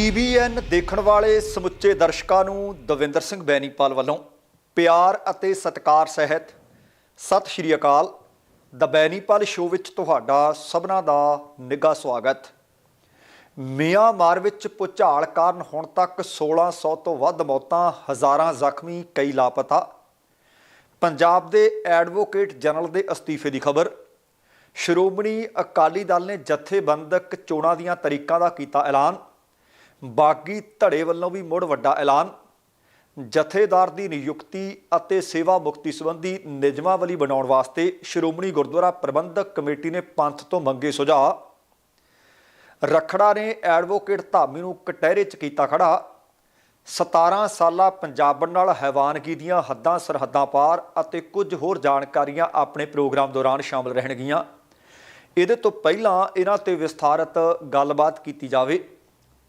TVN ਦੇਖਣ ਵਾਲੇ ਸਮੁੱਚੇ ਦਰਸ਼ਕਾਂ ਨੂੰ ਦਵਿੰਦਰ ਸਿੰਘ ਬੈਨੀਪਾਲ ਵੱਲੋਂ ਪਿਆਰ ਅਤੇ ਸਤਿਕਾਰ ਸਹਿਤ ਸਤਿ ਸ਼੍ਰੀ ਅਕਾਲ। ਦ ਬੈਨੀਪਾਲ ਸ਼ੋਅ ਵਿੱਚ ਤੁਹਾਡਾ ਸਭਨਾ ਦਾ ਨਿੱਘਾ ਸਵਾਗਤ। ਮਿਆਂਮਾਰ ਵਿੱਚ ਭੁਚਾਲ ਕਾਰਨ ਹੁਣ ਤੱਕ 1600 ਤੋਂ ਵੱਧ ਮੌਤਾਂ, ਹਜ਼ਾਰਾਂ ਜ਼ਖਮੀ, ਕਈ ਲਾਪਤਾ। ਪੰਜਾਬ ਦੇ ਐਡਵੋਕੇਟ ਜਨਰਲ ਦੇ ਅਸਤੀਫੇ ਦੀ ਖਬਰ। ਸ਼੍ਰੋਮਣੀ ਅਕਾਲੀ ਦਲ ਨੇ ਜਥੇਬੰਦਕ ਚੋਣਾਂ ਦੀਆਂ ਤਰੀਕਾਂ ਦਾ ਕੀਤਾ ਐਲਾਨ। ਬਾਗੀ ਧੜੇ ਵੱਲੋਂ ਵੀ ਮੁੜ ਵੱਡਾ ਐਲਾਨ। ਜਥੇਦਾਰ ਦੀ ਨਿਯੁਕਤੀ ਅਤੇ ਸੇਵਾ ਮੁਕਤੀ ਸੰਬੰਧੀ ਨਿਯਮਾਵਲੀ ਬਣਾਉਣ ਵਾਸਤੇ ਸ਼੍ਰੋਮਣੀ ਗੁਰਦੁਆਰਾ ਪ੍ਰਬੰਧਕ ਕਮੇਟੀ ਨੇ ਪੰਥ ਤੋਂ ਮੰਗੇ ਸੁਝਾਅ। ਰਖੜਾ ਨੇ ਐਡਵੋਕੇਟ ਧਾਮੀ ਨੂੰ ਕਟਹਿਰੇ 'ਚ ਕੀਤਾ ਖੜਾ। 17 ਸਾਲਾ ਪੰਜਾਬਣ ਨਾਲ ਹੈਵਾਨਗੀ ਦੀਆਂ ਹੱਦਾਂ ਸਰਹੱਦਾਂ ਪਾਰ ਅਤੇ ਕੁਝ ਹੋਰ ਜਾਣਕਾਰੀਆਂ ਆਪਣੇ ਪ੍ਰੋਗਰਾਮ ਦੌਰਾਨ ਸ਼ਾਮਲ ਰਹਿਣਗੀਆਂ। ਇਹਦੇ ਤੋਂ ਪਹਿਲਾਂ ਇਹਨਾਂ ਤੇ ਵਿਸਥਾਰਤ ਗੱਲਬਾਤ ਕੀਤੀ ਜਾਵੇ।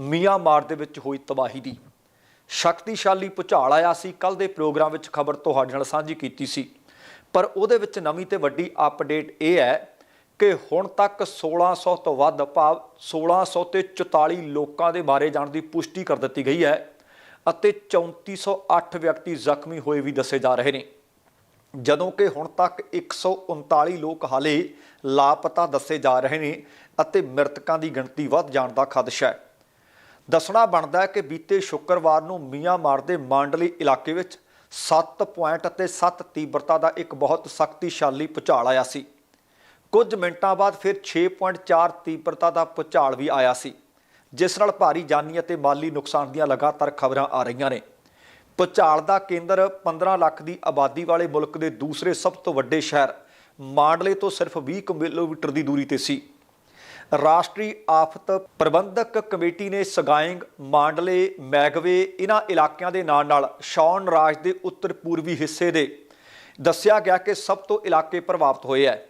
ਮਿਆਂਮਾਰ ਦੇ ਵਿੱਚ ਹੋਈ ਤਬਾਹੀ ਦੀ। ਸ਼ਕਤੀਸ਼ਾਲੀ ਭੁਚਾਲ ਆਇਆ ਸੀ। ਕੱਲ ਦੇ ਪ੍ਰੋਗਰਾਮ ਵਿੱਚ ਖਬਰ ਤੁਹਾਡੇ ਨਾਲ ਸਾਂਝੀ ਕੀਤੀ ਸੀ। ਪਰ ਉਹਦੇ ਵਿੱਚ ਨਵੀਂ ਤੇ ਵੱਡੀ ਅਪਡੇਟ ਇਹ ਹੈ ਕਿ ਹੁਣ ਤੱਕ 1600 ਤੋਂ ਵੱਧ ਭਾਵ 1600 ਤੇ 44 ਲੋਕਾਂ ਦੇ ਮਾਰੇ ਜਾਣ ਦੀ ਪੁਸ਼ਟੀ ਕਰ ਦਿੱਤੀ ਗਈ ਹੈ ਅਤੇ 3408 ਵਿਅਕਤੀ ਜ਼ਖਮੀ ਹੋਏ ਵੀ ਦੱਸੇ ਜਾ ਰਹੇ ਨੇ। ਜਦੋਂ ਕਿ ਹੁਣ ਤੱਕ 139 ਲੋਕ ਹਾਲੇ ਲਾਪਤਾ ਦੱਸੇ ਜਾ ਰਹੇ ਨੇ ਅਤੇ ਮ੍ਰਿਤਕਾਂ ਦੀ ਗਿਣਤੀ ਵੱਧ ਜਾਣ ਦਾ ਖਦਸ਼ਾ ਹੈ। ਦੱਸਣਾ ਬਣਦਾ ਹੈ ਕਿ ਬੀਤੇ ਸ਼ੁੱਕਰਵਾਰ ਨੂੰ ਮੀਆਂਮਾਰ ਦੇ ਮਾਂਡਲੀ ਇਲਾਕੇ ਵਿੱਚ 7 ਪੁਆਇੰਟ ਅਤੇ 7 ਤੀਬਰਤਾ ਦਾ ਇੱਕ ਬਹੁਤ ਸ਼ਕਤੀਸ਼ਾਲੀ ਭੁਚਾਲ ਆਇਆ ਸੀ। ਕੁਝ ਮਿੰਟਾਂ ਬਾਅਦ ਫਿਰ 6.4 ਤੀਬਰਤਾ ਦਾ ਭੁਚਾਲ ਵੀ ਆਇਆ ਸੀ, ਜਿਸ ਨਾਲ ਭਾਰੀ ਜਾਨੀ ਅਤੇ ਮਾਲੀ ਨੁਕਸਾਨ ਦੀਆਂ ਲਗਾਤਾਰ ਖਬਰਾਂ ਆ ਰਹੀਆਂ ਨੇ। ਭੁਚਾਲ ਦਾ ਕੇਂਦਰ 15 ਲੱਖ ਦੀ ਆਬਾਦੀ ਵਾਲੇ ਮੁਲਕ ਦੇ ਦੂਸਰੇ ਸਭ ਤੋਂ ਵੱਡੇ ਸ਼ਹਿਰ ਮਾਂਡਲੇ ਤੋਂ ਸਿਰਫ 20 ਕਿਲੋਮੀਟਰ ਦੀ ਦੂਰੀ ਤੇ ਸੀ। ਰਾਸ਼ਟਰੀ ਆਫਤ ਪ੍ਰਬੰਧਕ ਕਮੇਟੀ ਨੇ ਸਗਾਇੰਗ, ਮਾਂਡਲੇ, ਮੈਗਵੇ ਇਹਨਾਂ ਇਲਾਕਿਆਂ ਦੇ ਨਾਲ ਨਾਲ ਸ਼ੌਨ ਰਾਜ ਦੇ ਉੱਤਰ ਪੂਰਬੀ ਹਿੱਸੇ ਦੇ। ਦੱਸਿਆ ਗਿਆ ਕਿ ਸਭ ਤੋਂ ਇਲਾਕੇ ਪ੍ਰਭਾਵਿਤ ਹੋਏ ਹੈ।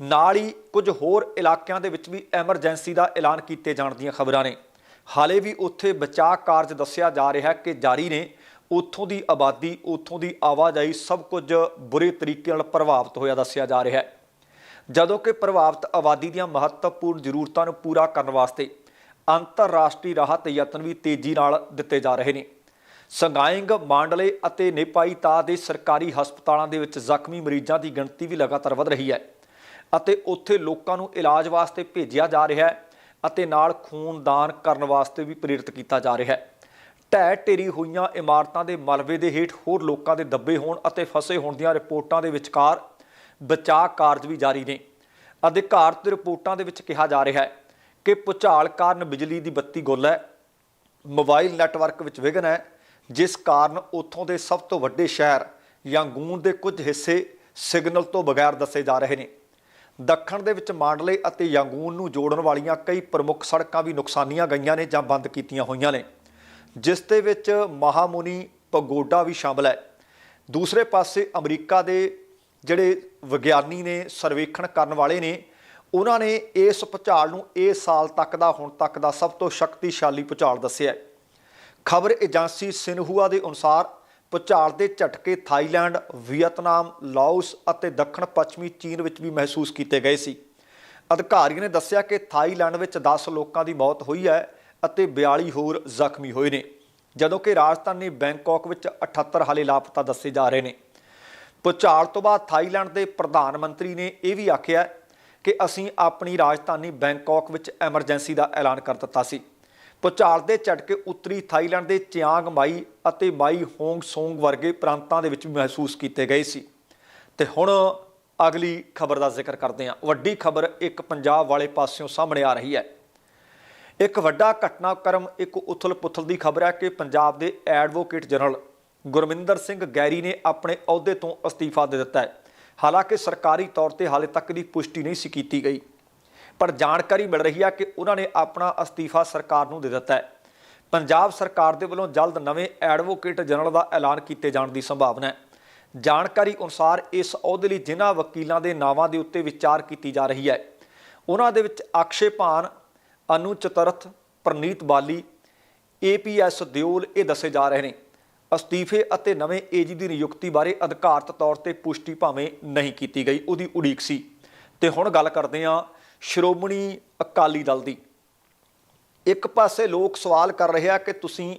ਨਾਲ ਹੀ ਕੁਝ ਹੋਰ ਇਲਾਕਿਆਂ ਦੇ ਵਿੱਚ ਵੀ ਐਮਰਜੈਂਸੀ ਦਾ ਐਲਾਨ ਕੀਤੇ ਜਾਣ ਦੀਆਂ ਖਬਰਾਂ ਨੇ। ਹਾਲੇ ਵੀ ਉੱਥੇ ਬਚਾਅ ਕਾਰਜ ਦੱਸਿਆ ਜਾ ਰਿਹਾ ਕਿ ਜਾਰੀ ਨੇ। ਉੱਥੋਂ ਦੀ ਆਬਾਦੀ, ਉੱਥੋਂ ਦੀ ਆਵਾਜਾਈ ਸਭ ਕੁਝ ਬੁਰੇ ਤਰੀਕੇ ਨਾਲ ਪ੍ਰਭਾਵਿਤ ਹੋਇਆ ਦੱਸਿਆ ਜਾ ਰਿਹਾ ਹੈ। ਜਦੋਂ ਕਿ ਪ੍ਰਭਾਵਿਤ ਆਬਾਦੀ ਦੀਆਂ ਮਹੱਤਵਪੂਰਨ ਜ਼ਰੂਰਤਾਂ ਨੂੰ ਪੂਰਾ ਕਰਨ ਵਾਸਤੇ ਅੰਤਰਰਾਸ਼ਟਰੀ ਰਾਹਤ ਯਤਨ ਵੀ ਤੇਜ਼ੀ ਨਾਲ ਦਿੱਤੇ ਜਾ ਰਹੇ ਨੇ। ਸੰਗਾਇੰਗ, ਮਾਂਡਲੇ ਅਤੇ ਨੇਪਾਈਤਾ ਦੇ ਸਰਕਾਰੀ ਹਸਪਤਾਲਾਂ ਦੇ ਵਿੱਚ ਜ਼ਖਮੀ ਮਰੀਜ਼ਾਂ ਦੀ ਗਿਣਤੀ ਵੀ ਲਗਾਤਾਰ ਵਧ ਰਹੀ ਹੈ ਅਤੇ ਉੱਥੇ ਲੋਕਾਂ ਨੂੰ ਇਲਾਜ ਵਾਸਤੇ ਭੇਜਿਆ ਜਾ ਰਿਹਾ ਹੈ ਅਤੇ ਨਾਲ ਖੂਨਦਾਨ ਕਰਨ ਵਾਸਤੇ ਵੀ ਪ੍ਰੇਰਿਤ ਕੀਤਾ ਜਾ ਰਿਹਾ ਹੈ। ਢਹਿ ਢੇਰੀ ਹੋਈਆਂ ਇਮਾਰਤਾਂ ਦੇ ਮਲਬੇ ਦੇ ਹੇਠ ਹੋਰ ਲੋਕਾਂ ਦੇ ਦੱਬੇ ਹੋਣ ਅਤੇ ਫਸੇ ਹੋਣ ਦੀਆਂ ਰਿਪੋਰਟਾਂ ਦੇ ਵਿਚਕਾਰ ਬਚਾਅ ਕਾਰਜ ਵੀ ਜਾਰੀ ਨੇ। ਅਧਿਕਾਰਤ ਰਿਪੋਰਟਾਂ ਦੇ ਵਿੱਚ ਕਿਹਾ ਜਾ ਰਿਹਾ ਹੈ ਕਿ ਭੁਚਾਲ ਕਾਰਨ ਬਿਜਲੀ ਦੀ ਬੱਤੀ ਗੁੱਲ ਹੈ, ਮੋਬਾਈਲ ਨੈਟਵਰਕ ਵਿੱਚ ਵਿਘਨ ਹੈ, ਜਿਸ ਕਾਰਨ ਉੱਥੋਂ ਦੇ ਸਭ ਤੋਂ ਵੱਡੇ ਸ਼ਹਿਰ ਯਾਂਗੂਨ ਦੇ ਕੁਝ ਹਿੱਸੇ ਸਿਗਨਲ ਤੋਂ ਬਗੈਰ ਦੱਸੇ ਜਾ ਰਹੇ ਨੇ। ਦੱਖਣ ਦੇ ਵਿੱਚ ਮਾਂਡਲੇ ਅਤੇ ਯਾਂਗੂਨ ਨੂੰ ਜੋੜਨ ਵਾਲੀਆਂ ਕਈ ਪ੍ਰਮੁੱਖ ਸੜਕਾਂ ਵੀ ਨੁਕਸਾਨੀਆਂ ਗਈਆਂ ਨੇ ਜਾਂ ਬੰਦ ਕੀਤੀਆਂ ਹੋਈਆਂ ਨੇ, ਜਿਸ ਦੇ ਵਿੱਚ ਮਹਾਮੁਨੀ ਪਗੋਡਾ ਵੀ ਸ਼ਾਮਲ ਹੈ। ਦੂਸਰੇ ਪਾਸੇ ਅਮਰੀਕਾ ਦੇ ਜਿਹੜੇ ਵਿਗਿਆਨੀ ਨੇ, ਸਰਵੇਖਣ ਕਰਨ ਵਾਲੇ ਨੇ, ਉਹਨਾਂ ਨੇ ਇਸ ਭੁਚਾਲ ਨੂੰ ਇਸ ਸਾਲ ਤੱਕ ਦਾ, ਹੁਣ ਤੱਕ ਦਾ ਸਭ ਤੋਂ ਸ਼ਕਤੀਸ਼ਾਲੀ ਭੁਚਾਲ ਦੱਸਿਆ ਹੈ। ਖਬਰ ਏਜੰਸੀ ਸਿਨਹੂਆ ਦੇ ਅਨੁਸਾਰ ਭੁਚਾਲ ਦੇ ਝਟਕੇ ਥਾਈਲੈਂਡ, ਵੀਅਤਨਾਮ, ਲਾਓਸ ਅਤੇ ਦੱਖਣ ਪੱਛਮੀ ਚੀਨ ਵਿੱਚ ਵੀ ਮਹਿਸੂਸ ਕੀਤੇ ਗਏ ਸੀ। ਅਧਿਕਾਰੀਆਂ ਨੇ ਦੱਸਿਆ ਕਿ ਥਾਈਲੈਂਡ ਵਿੱਚ 10 ਲੋਕਾਂ ਦੀ ਮੌਤ ਹੋਈ ਹੈ ਅਤੇ 42 ਹੋਰ ਜ਼ਖਮੀ ਹੋਏ ਨੇ, ਜਦੋਂ ਕਿ ਰਾਜਧਾਨੀ ਬੈਂਕਾਕ ਵਿੱਚ 78 ਹਾਲੇ ਲਾਪਤਾ ਦੱਸੇ ਜਾ ਰਹੇ ਨੇ। ਭੁਚਾਲ ਤੋਂ ਬਾਅਦ ਥਾਈਲੈਂਡ ਦੇ ਪ੍ਰਧਾਨ ਮੰਤਰੀ ਨੇ ਇਹ ਵੀ ਆਖਿਆ ਕਿ ਅਸੀਂ ਆਪਣੀ ਰਾਜਧਾਨੀ ਬੈਂਕਾਕ ਵਿੱਚ ਐਮਰਜੈਂਸੀ ਦਾ ਐਲਾਨ ਕਰ ਦਿੱਤਾ ਸੀ। ਭੁਚਾਲ ਦੇ ਝਟਕੇ ਉੱਤਰੀ ਥਾਈਲੈਂਡ ਦੇ ਚਿਆਂਗ ਮਾਈ ਅਤੇ ਮਾਈ ਹੋਂਗ ਸੋਂਗ ਵਰਗੇ ਪ੍ਰਾਂਤਾਂ ਦੇ ਵਿੱਚ ਮਹਿਸੂਸ ਕੀਤੇ ਗਏ ਸੀ। ਤੇ ਹੁਣ ਅਗਲੀ ਖਬਰ ਦਾ ਜ਼ਿਕਰ ਕਰਦੇ ਹਾਂ। ਵੱਡੀ ਖਬਰ ਇੱਕ ਪੰਜਾਬ ਵਾਲੇ ਪਾਸਿਓਂ ਸਾਹਮਣੇ ਆ ਰਹੀ ਹੈ। ਇੱਕ ਵੱਡਾ ਘਟਨਾਕ੍ਰਮ ਇੱਕ ਉਥਲ-ਪੁਥਲ ਦੀ ਖਬਰ ਹੈ ਕਿ ਪੰਜਾਬ ਦੇ ਐਡਵੋਕੇਟ ਜਨਰਲ ਗੁਰਮਿੰਦਰ ਸਿੰਘ ਗੈਰੀ ਨੇ ਆਪਣੇ ਅਹੁਦੇ ਤੋਂ ਅਸਤੀਫਾ ਦੇ ਦਿੱਤਾ ਹੈ। ਹਾਲਾਂਕਿ ਸਰਕਾਰੀ ਤੌਰ ਤੇ ਹਾਲੇ ਤੱਕ ਦੀ ਪੁਸ਼ਟੀ ਨਹੀਂ ਸੀ ਕੀਤੀ ਗਈ। ਪਰ ਜਾਣਕਾਰੀ ਮਿਲ ਰਹੀ ਹੈ ਕਿ ਉਹਨਾਂ ਨੇ ਆਪਣਾ ਅਸਤੀਫਾ ਸਰਕਾਰ ਨੂੰ ਦੇ ਦਿੱਤਾ ਹੈ। ਪੰਜਾਬ ਸਰਕਾਰ ਦੇ ਵੱਲੋਂ ਜਲਦ ਨਵੇਂ ਐਡਵੋਕੇਟ ਜਨਰਲ ਦਾ ਐਲਾਨ ਕੀਤੇ ਜਾਣ ਦੀ ਸੰਭਾਵਨਾ ਹੈ। ਜਾਣਕਾਰੀ ਅਨੁਸਾਰ ਇਸ ਅਹੁਦੇ ਲਈ ਜਿਨ੍ਹਾਂ ਵਕੀਲਾਂ ਦੇ ਨਾਵਾਂ ਦੇ ਉੱਤੇ ਵਿਚਾਰ ਕੀਤੀ ਜਾ ਰਹੀ ਹੈ, ਉਹਨਾਂ ਦੇ ਵਿੱਚ ਅਕਸ਼ੇ ਭਾਨ, ਅਨੂ ਚਤਰਥ, ਪ੍ਰਨੀਤ ਬਾਲੀ ਏਪੀਐਸ ਦਿਓਲ ਇਹ ਦੱਸੇ ਜਾ ਰਹੇ ਨੇ। ਅਸਤੀਫੇ ਅਤੇ ਨਵੇਂ ਏਜੀ ਦੀ ਨਿਯੁਕਤੀ ਬਾਰੇ ਅਧਿਕਾਰਤ ਤੌਰ ਤੇ ਪੁਸ਼ਟੀ ਭਾਵੇਂ ਨਹੀਂ ਕੀਤੀ ਗਈ, ਉਹਦੀ ਉਡੀਕ ਸੀ। ਤੇ ਹੁਣ ਗੱਲ ਕਰਦੇ ਹਾਂ ਸ਼੍ਰੋਮਣੀ ਅਕਾਲੀ ਦਲ ਦੀ। ਇੱਕ ਪਾਸੇ ਲੋਕ ਸਵਾਲ ਕਰ ਰਹੇ ਆ ਕਿ ਤੁਸੀਂ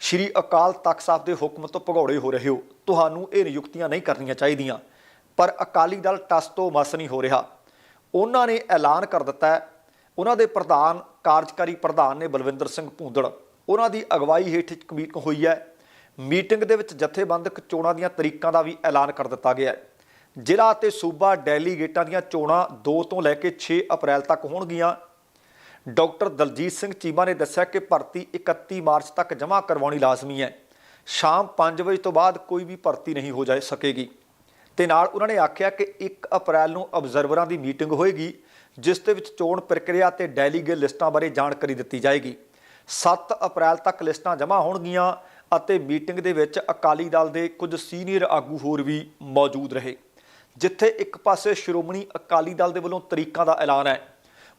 ਸ਼੍ਰੀ ਅਕਾਲ ਤਖਤ ਸਾਹਿਬ ਦੇ ਹੁਕਮ ਤੋਂ ਭਗੌੜੇ ਹੋ ਰਹੇ ਹੋ, ਤੁਹਾਨੂੰ ਇਹ ਨਿਯੁਕਤੀਆਂ ਨਹੀਂ ਕਰਨੀਆਂ ਚਾਹੀਦੀਆਂ। ਪਰ ਅਕਾਲੀ ਦਲ ਟਸ ਤੋਂ ਮਸ ਨਹੀਂ ਹੋ ਰਿਹਾ। ਉਹਨਾਂ ਨੇ ਐਲਾਨ ਕਰ ਦਿੱਤਾ ਹੈ। ਉਹਨਾਂ ਦੇ ਪ੍ਰਧਾਨ, ਕਾਰਜਕਾਰੀ ਪ੍ਰਧਾਨ ਨੇ ਬਲਵਿੰਦਰ ਸਿੰਘ ਭੂੰਦੜ। ਉਹਨਾਂ ਦੀ ਅਗਵਾਈ ਹੇਠ ਇੱਕ ਮੀਟਿੰਗ ਹੋਈ ਹੈ। ਮੀਟਿੰਗ ਦੇ ਵਿੱਚ ਜਥੇਬੰਦਕ ਚੋਣਾਂ ਦੀਆਂ ਤਰੀਕਾਂ ਦਾ ਵੀ ਐਲਾਨ ਕਰ ਦਿੱਤਾ ਗਿਆ ਹੈ। ਜ਼ਿਲ੍ਹਾ ਅਤੇ ਸੂਬਾ ਡੈਲੀਗੇਟਾਂ ਦੀਆਂ ਚੋਣਾਂ 2 ਤੋਂ ਲੈ ਕੇ 6 ਅਪ੍ਰੈਲ ਤੱਕ ਹੋਣਗੀਆਂ। ਡਾਕਟਰ ਦਲਜੀਤ ਸਿੰਘ ਚੀਮਾ ਨੇ ਦੱਸਿਆ ਕਿ ਭਰਤੀ 31 ਮਾਰਚ ਤੱਕ ਜਮ੍ਹਾਂ ਕਰਵਾਉਣੀ ਲਾਜ਼ਮੀ ਹੈ। ਸ਼ਾਮ 5 ਵਜੇ ਤੋਂ ਬਾਅਦ ਕੋਈ ਵੀ ਭਰਤੀ ਨਹੀਂ ਹੋ ਜਾਏ ਸਕੇਗੀ। ਤੇ ਨਾਲ ਉਹਨਾਂ ਨੇ ਆਖਿਆ ਕਿ 1 ਅਪ੍ਰੈਲ ਨੂੰ ਅਬਜ਼ਰਵਰਾਂ ਦੀ ਮੀਟਿੰਗ ਹੋਏਗੀ, ਜਿਸ ਦੇ ਵਿੱਚ ਚੋਣ ਪ੍ਰਕਿਰਿਆ ਤੇ ਡੈਲੀਗੇਟ ਲਿਸਟਾਂ ਬਾਰੇ ਜਾਣਕਾਰੀ ਦਿੱਤੀ ਜਾਏਗੀ। 7 ਅਪ੍ਰੈਲ ਤੱਕ ਲਿਸਟਾਂ ਜਮ੍ਹਾਂ ਹੋਣਗੀਆਂ। ਅਤੇ ਮੀਟਿੰਗ ਦੇ ਵਿੱਚ ਅਕਾਲੀ ਦਲ ਦੇ ਕੁਝ ਸੀਨੀਅਰ ਆਗੂ ਹੋਰ ਵੀ ਮੌਜੂਦ ਰਹੇ। ਜਿੱਥੇ ਇੱਕ ਪਾਸੇ ਸ਼੍ਰੋਮਣੀ ਅਕਾਲੀ ਦਲ ਦੇ ਵੱਲੋਂ ਤਰੀਕਾਂ ਦਾ ਐਲਾਨ ਹੈ,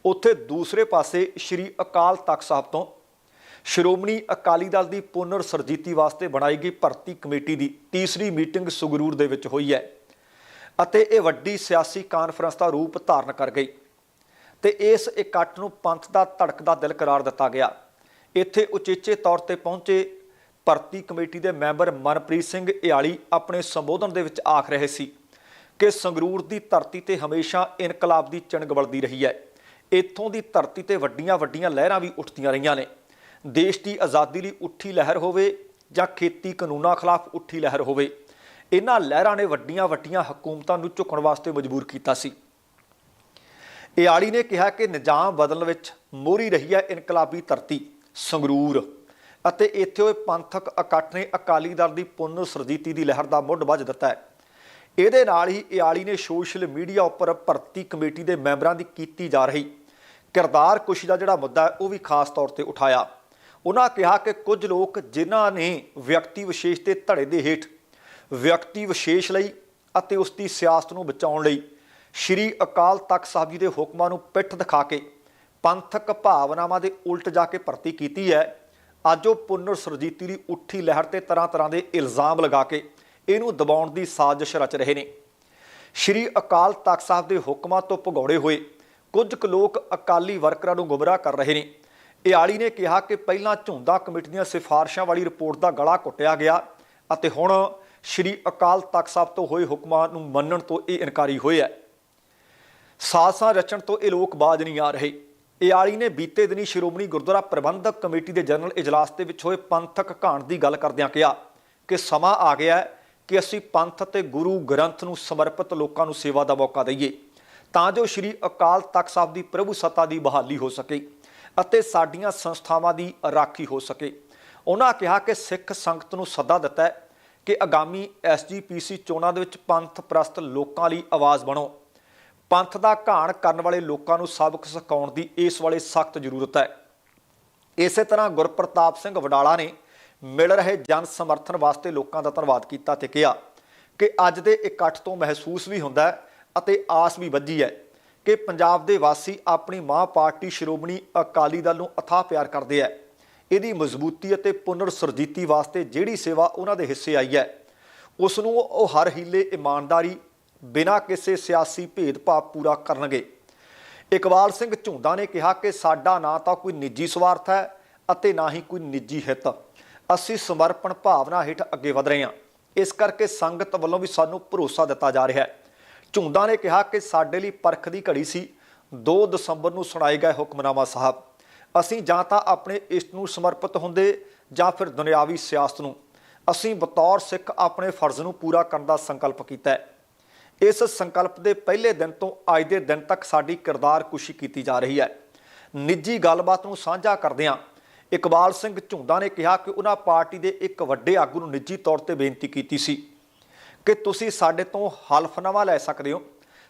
ਉੱਥੇ ਦੂਸਰੇ ਪਾਸੇ ਸ਼੍ਰੀ ਅਕਾਲ ਤਖਤ ਸਾਹਿਬ ਤੋਂ ਸ਼੍ਰੋਮਣੀ ਅਕਾਲੀ ਦਲ ਦੀ ਪੁਨਰ ਸਰਜੀਤੀ ਵਾਸਤੇ ਬਣਾਈ ਗਈ ਭਰਤੀ ਕਮੇਟੀ ਦੀ ਤੀਸਰੀ ਮੀਟਿੰਗ ਸੁਗਰੂਰ ਦੇ ਵਿੱਚ ਹੋਈ ਹੈ ਅਤੇ ਇਹ ਵੱਡੀ ਸਿਆਸੀ ਕਾਨਫਰੰਸ ਦਾ ਰੂਪ ਧਾਰਨ ਕਰ ਗਈ ਤੇ ਇਸ ਇਕੱਠ ਨੂੰ ਪੰਥ ਦਾ ਧੜਕਦਾ ਦਿਲ ਕਰਾਰ ਦਿੱਤਾ ਗਿਆ। ਇੱਥੇ ਉਚੇਚੇ ਤੌਰ ਤੇ ਪਹੁੰਚੇ ਭਰਤੀ ਕਮੇਟੀ ਦੇ ਮੈਂਬਰ ਮਨਪ੍ਰੀਤ ਸਿੰਘ ਇਆਲੀ ਆਪਣੇ ਸੰਬੋਧਨ ਦੇ ਵਿੱਚ ਆਖ ਰਹੇ ਸੀ ਕਿ ਸੰਗਰੂਰ ਦੀ ਧਰਤੀ ਤੇ ਹਮੇਸ਼ਾ ਇਨਕਲਾਬ ਦੀ ਚਿਣਗ ਬਲਦੀ ਰਹੀ ਹੈ। ਇੱਥੋਂ ਦੀ ਧਰਤੀ ਤੇ ਵੱਡੀਆਂ ਵੱਡੀਆਂ ਲਹਿਰਾਂ ਵੀ ਉੱਠਦੀਆਂ ਰਹੀਆਂ ਨੇ। ਦੇਸ਼ ਦੀ ਆਜ਼ਾਦੀ ਲਈ ਉੱਠੀ ਲਹਿਰ ਹੋਵੇ ਜਾਂ ਖੇਤੀ ਕਾਨੂੰਨਾਂ ਖਿਲਾਫ ਉੱਠੀ ਲਹਿਰ ਹੋਵੇ, ਇਹਨਾਂ ਲਹਿਰਾਂ ਨੇ ਵੱਡੀਆਂ ਵੱਡੀਆਂ ਹਕੂਮਤਾਂ ਨੂੰ ਝੁਕਣ ਵਾਸਤੇ ਮਜਬੂਰ ਕੀਤਾ ਸੀ। ਇਆਲੀ ਨੇ ਕਿਹਾ ਕਿ ਨਿਜ਼ਾਮ ਬਦਲਣ ਵਿੱਚ ਮੋਹਰੀ ਰਹੀ ਹੈ ਇਨਕਲਾਬੀ ਧਰਤੀ ਸੰਗਰੂਰ। ਅਤੇ ਇੱਥੇ ਹੋਏ ਪੰਥਕ ਇਕੱਠ ਨੇ ਅਕਾਲੀ ਦਲ ਦੀ ਪੁੰਨ ਸਰਜੀਤੀ ਦੀ ਲਹਿਰ ਦਾ ਮੁੱਢ ਵੱਜ ਦਿੱਤਾ ਹੈ। ਇਹਦੇ ਨਾਲ ਹੀ ਇਆਲੀ ਨੇ ਸੋਸ਼ਲ ਮੀਡੀਆ ਉੱਪਰ ਭਰਤੀ ਕਮੇਟੀ ਦੇ ਮੈਂਬਰਾਂ ਦੀ ਕੀਤੀ ਜਾ ਰਹੀ। ਕਿਰਦਾਰ ਕੁਸ਼ੀ ਦਾ ਜਿਹੜਾ ਮੁੱਦਾ ਹੈ, ਉਹ ਵੀ ਖਾਸ ਤੌਰ ਤੇ ਉਠਾਇਆ। ਉਹਨਾਂ ਕਿਹਾ ਕਿ ਕੁਝ ਲੋਕ ਜਿਨ੍ਹਾਂ ਨੇ ਵਿਅਕਤੀ ਵਿਸ਼ੇਸ਼ ਦੇ ਧੜੇ ਦੇ ਹੇਠ ਵਿਅਕਤੀ ਵਿਸ਼ੇਸ਼ ਲਈ ਅਤੇ ਉਸ ਦੀ ਸਿਆਸਤ ਨੂੰ ਬਚਾਉਣ ਲਈ ਸ਼੍ਰੀ ਅਕਾਲ ਤਖਤ ਸਾਹਿਬ ਜੀ ਦੇ ਹੁਕਮਾਂ ਨੂੰ ਪਿੱਠ ਦਿਖਾ ਕੇ ਪੰਥਕ ਭਾਵਨਾਵਾਂ ਦੇ ਉਲਟ ਜਾ ਕੇ ਭਰਤੀ ਕੀਤੀ ਹੈ। ਅੱਜ ਉਹ ਪੁਨਰ ਸਰਜੀਤੀ ਦੀ ਉੱਠੀ ਲਹਿਰ ਤੇ ਤਰ੍ਹਾਂ ਤਰ੍ਹਾਂ ਦੇ ਇਲਜ਼ਾਮ ਲਗਾ ਕੇ ਇਹਨੂੰ ਦਬਾਉਣ ਦੀ ਸਾਜ਼ਿਸ਼ ਰਚ ਰਹੇ ਨੇ। ਸ਼੍ਰੀ ਅਕਾਲ ਤਖਤ ਸਾਹਿਬ ਦੇ ਹੁਕਮਾਂ ਤੋਂ ਭਗੌੜੇ ਹੋਏ ਕੁਝ ਕੁ ਲੋਕ ਅਕਾਲੀ ਵਰਕਰਾਂ ਨੂੰ ਗੁੰਮਰਾਹ ਕਰ ਰਹੇ ਨੇ। ਇਆਲੀ ਨੇ ਕਿਹਾ ਕਿ ਪਹਿਲਾਂ ਝੁੰਦਾ ਕਮੇਟੀ ਦੀਆਂ ਸਿਫਾਰਸ਼ਾਂ ਵਾਲੀ ਰਿਪੋਰਟ ਦਾ ਗਲਾ ਘੁੱਟਿਆ ਗਿਆ ਅਤੇ ਹੁਣ ਸ਼੍ਰੀ ਅਕਾਲ ਤਖਤ ਸਾਹਿਬ ਤੋਂ ਹੋਏ ਹੁਕਮਾਂ ਨੂੰ ਮੰਨਣ ਤੋਂ ਇਹ ਇਨਕਾਰੀ ਹੋਏ ਹੈ। ਸਾਸਾਂ ਰਚਣ ਤੋਂ ਇਹ ਲੋਕ ਬਾਜ ਨਹੀਂ ਆ ਰਹੇ। ਇਆਲੀ ਨੇ ਬੀਤੇ ਦਿਨੀ ਸ਼੍ਰੋਮਣੀ ਗੁਰਦੁਆਰਾ ਪ੍ਰਬੰਧਕ ਕਮੇਟੀ ਦੇ ਜਨਰਲ ਇਜਲਾਸ ਦੇ ਵਿੱਚ ਹੋਏ ਪੰਥਕ ਘਾਣ ਦੀ ਗੱਲ ਕਰਦਿਆਂ ਕਿਹਾ ਕਿ ਸਮਾਂ ਆ ਗਿਆ ਹੈ ਕਿ ਅਸੀਂ ਪੰਥ ਤੇ ਗੁਰੂ ਗ੍ਰੰਥ ਨੂੰ ਸਮਰਪਿਤ ਲੋਕਾਂ ਨੂੰ ਸੇਵਾ ਦਾ ਮੌਕਾ ਦਈਏ, ਤਾਂ ਜੋ ਸ਼੍ਰੀ ਅਕਾਲ ਤਖਤ ਸਾਹਿਬ ਦੀ ਪ੍ਰਭੂ ਸੱਤਾ ਦੀ ਬਹਾਲੀ ਹੋ ਸਕੇ ਅਤੇ ਸਾਡੀਆਂ ਸੰਸਥਾਵਾਂ ਦੀ ਰਾਖੀ ਹੋ ਸਕੇ। ਉਹਨਾਂ ਕਿਹਾ ਕਿ ਸਿੱਖ ਸੰਗਤ ਨੂੰ ਸੱਦਾ ਦਿੱਤਾ ਕਿ ਆਗਾਮੀ ਐਸਜੀਪੀਸੀ ਚੋਣਾਂ ਦੇ ਵਿੱਚ ਪੰਥ ਪ੍ਰਸਤ ਲੋਕਾਂ ਲਈ ਆਵਾਜ਼ ਬਣੋ ਪੰਥ ਦਾ ਘਾਣ ਕਰਨ ਵਾਲੇ ਲੋਕਾਂ ਨੂੰ ਸਬਕ ਸਿਖਾਉਣ ਦੀ ਇਸ ਵਾਲੇ ਸਖਤ ਜ਼ਰੂਰਤ ਹੈ। ਇਸੇ ਤਰ੍ਹਾਂ ਗੁਰਪ੍ਰਤਾਪ ਸਿੰਘ ਵਡਾਲਾ ਨੇ ਮਿਲ ਰਹੇ ਜਨ ਸਮਰਥਨ ਵਾਸਤੇ ਲੋਕਾਂ ਦਾ ਧੰਨਵਾਦ ਕੀਤਾ ਤੇ ਕਿਹਾ ਕਿ ਅੱਜ ਦੇ ਇਕੱਠ ਤੋਂ ਮਹਿਸੂਸ ਵੀ ਹੁੰਦਾ ਅਤੇ ਆਸ ਵੀ ਵੱਜੀ ਹੈ ਕਿ ਪੰਜਾਬ ਦੇ ਵਾਸੀ ਆਪਣੀ ਮਾਂ ਪਾਰਟੀ ਸ਼੍ਰੋਮਣੀ ਅਕਾਲੀ ਦਲ ਨੂੰ ਅਥਾਹ ਪਿਆਰ ਕਰਦੇ ਹੈ। ਇਹਦੀ ਮਜ਼ਬੂਤੀ ਅਤੇ ਪੁਨਰ ਸਰਜੀਤੀ ਵਾਸਤੇ ਜਿਹੜੀ ਸੇਵਾ ਉਹਨਾਂ ਦੇ ਹਿੱਸੇ ਆਈ ਹੈ, ਉਸ ਨੂੰ ਉਹ ਹਰ ਹੀਲੇ ਇਮਾਨਦਾਰੀ ਬਿਨਾਂ ਕਿਸੇ ਸਿਆਸੀ ਭੇਦਭਾਵ ਪੂਰਾ ਕਰਨਗੇ। ਇਕਬਾਲ ਸਿੰਘ ਝੁੰਦਾ ਨੇ ਕਿਹਾ ਕਿ ਸਾਡਾ ਨਾ ਤਾਂ ਕੋਈ ਨਿੱਜੀ ਸਵਾਰਥ ਹੈ ਅਤੇ ਨਾ ਹੀ ਕੋਈ ਨਿੱਜੀ ਹਿੱਤ। ਅਸੀਂ ਸਮਰਪਣ ਭਾਵਨਾ ਹੇਠ ਅੱਗੇ ਵਧ ਰਹੇ ਹਾਂ। ਇਸ ਕਰਕੇ ਸੰਗਤ ਵੱਲੋਂ ਵੀ ਸਾਨੂੰ ਭਰੋਸਾ ਦਿੱਤਾ ਜਾ ਰਿਹਾ ਹੈ। ਝੁੰਦਾ ਨੇ ਕਿਹਾ ਕਿ ਸਾਡੇ ਲਈ ਪਰਖ ਦੀ ਘੜੀ ਸੀ। 2 ਦਸੰਬਰ ਨੂੰ ਸੁਣਾਏ ਗਏ ਹੁਕਮਨਾਮਾ ਸਾਹਿਬ। ਅਸੀਂ ਜਾਂ ਤਾਂ ਆਪਣੇ ਇਸ਼ਟ ਨੂੰ ਸਮਰਪਿਤ ਹੁੰਦੇ ਜਾਂ ਫਿਰ ਦੁਨਿਆਵੀ ਸਿਆਸਤ ਨੂੰ। ਅਸੀਂ ਬਤੌਰ ਸਿੱਖ ਆਪਣੇ ਫਰਜ਼ ਨੂੰ ਪੂਰਾ ਕਰਨ ਦਾ ਸੰਕਲਪ ਕੀਤਾ ਹੈ। ਇਸ ਸੰਕਲਪ ਦੇ ਪਹਿਲੇ ਦਿਨ ਤੋਂ ਅੱਜ ਦੇ ਦਿਨ ਤੱਕ ਸਾਡੀ ਕਿਰਦਾਰ ਕੁਸ਼ੀ ਕੀਤੀ ਜਾ ਰਹੀ ਹੈ। ਨਿੱਜੀ ਗੱਲਬਾਤ ਨੂੰ ਸਾਂਝਾ ਕਰਦਿਆਂ ਇਕਬਾਲ ਸਿੰਘ ਝੁੰਦਾ ਨੇ ਕਿਹਾ ਕਿ ਉਹਨਾਂ ਪਾਰਟੀ ਦੇ ਇੱਕ ਵੱਡੇ ਆਗੂ ਨੂੰ ਨਿੱਜੀ ਤੌਰ ਤੇ ਬੇਨਤੀ ਕੀਤੀ ਸੀ ਕਿ ਤੁਸੀਂ ਸਾਡੇ ਤੋਂ ਹਲਫਨਾਮਾ ਲੈ ਸਕਦੇ ਹੋ।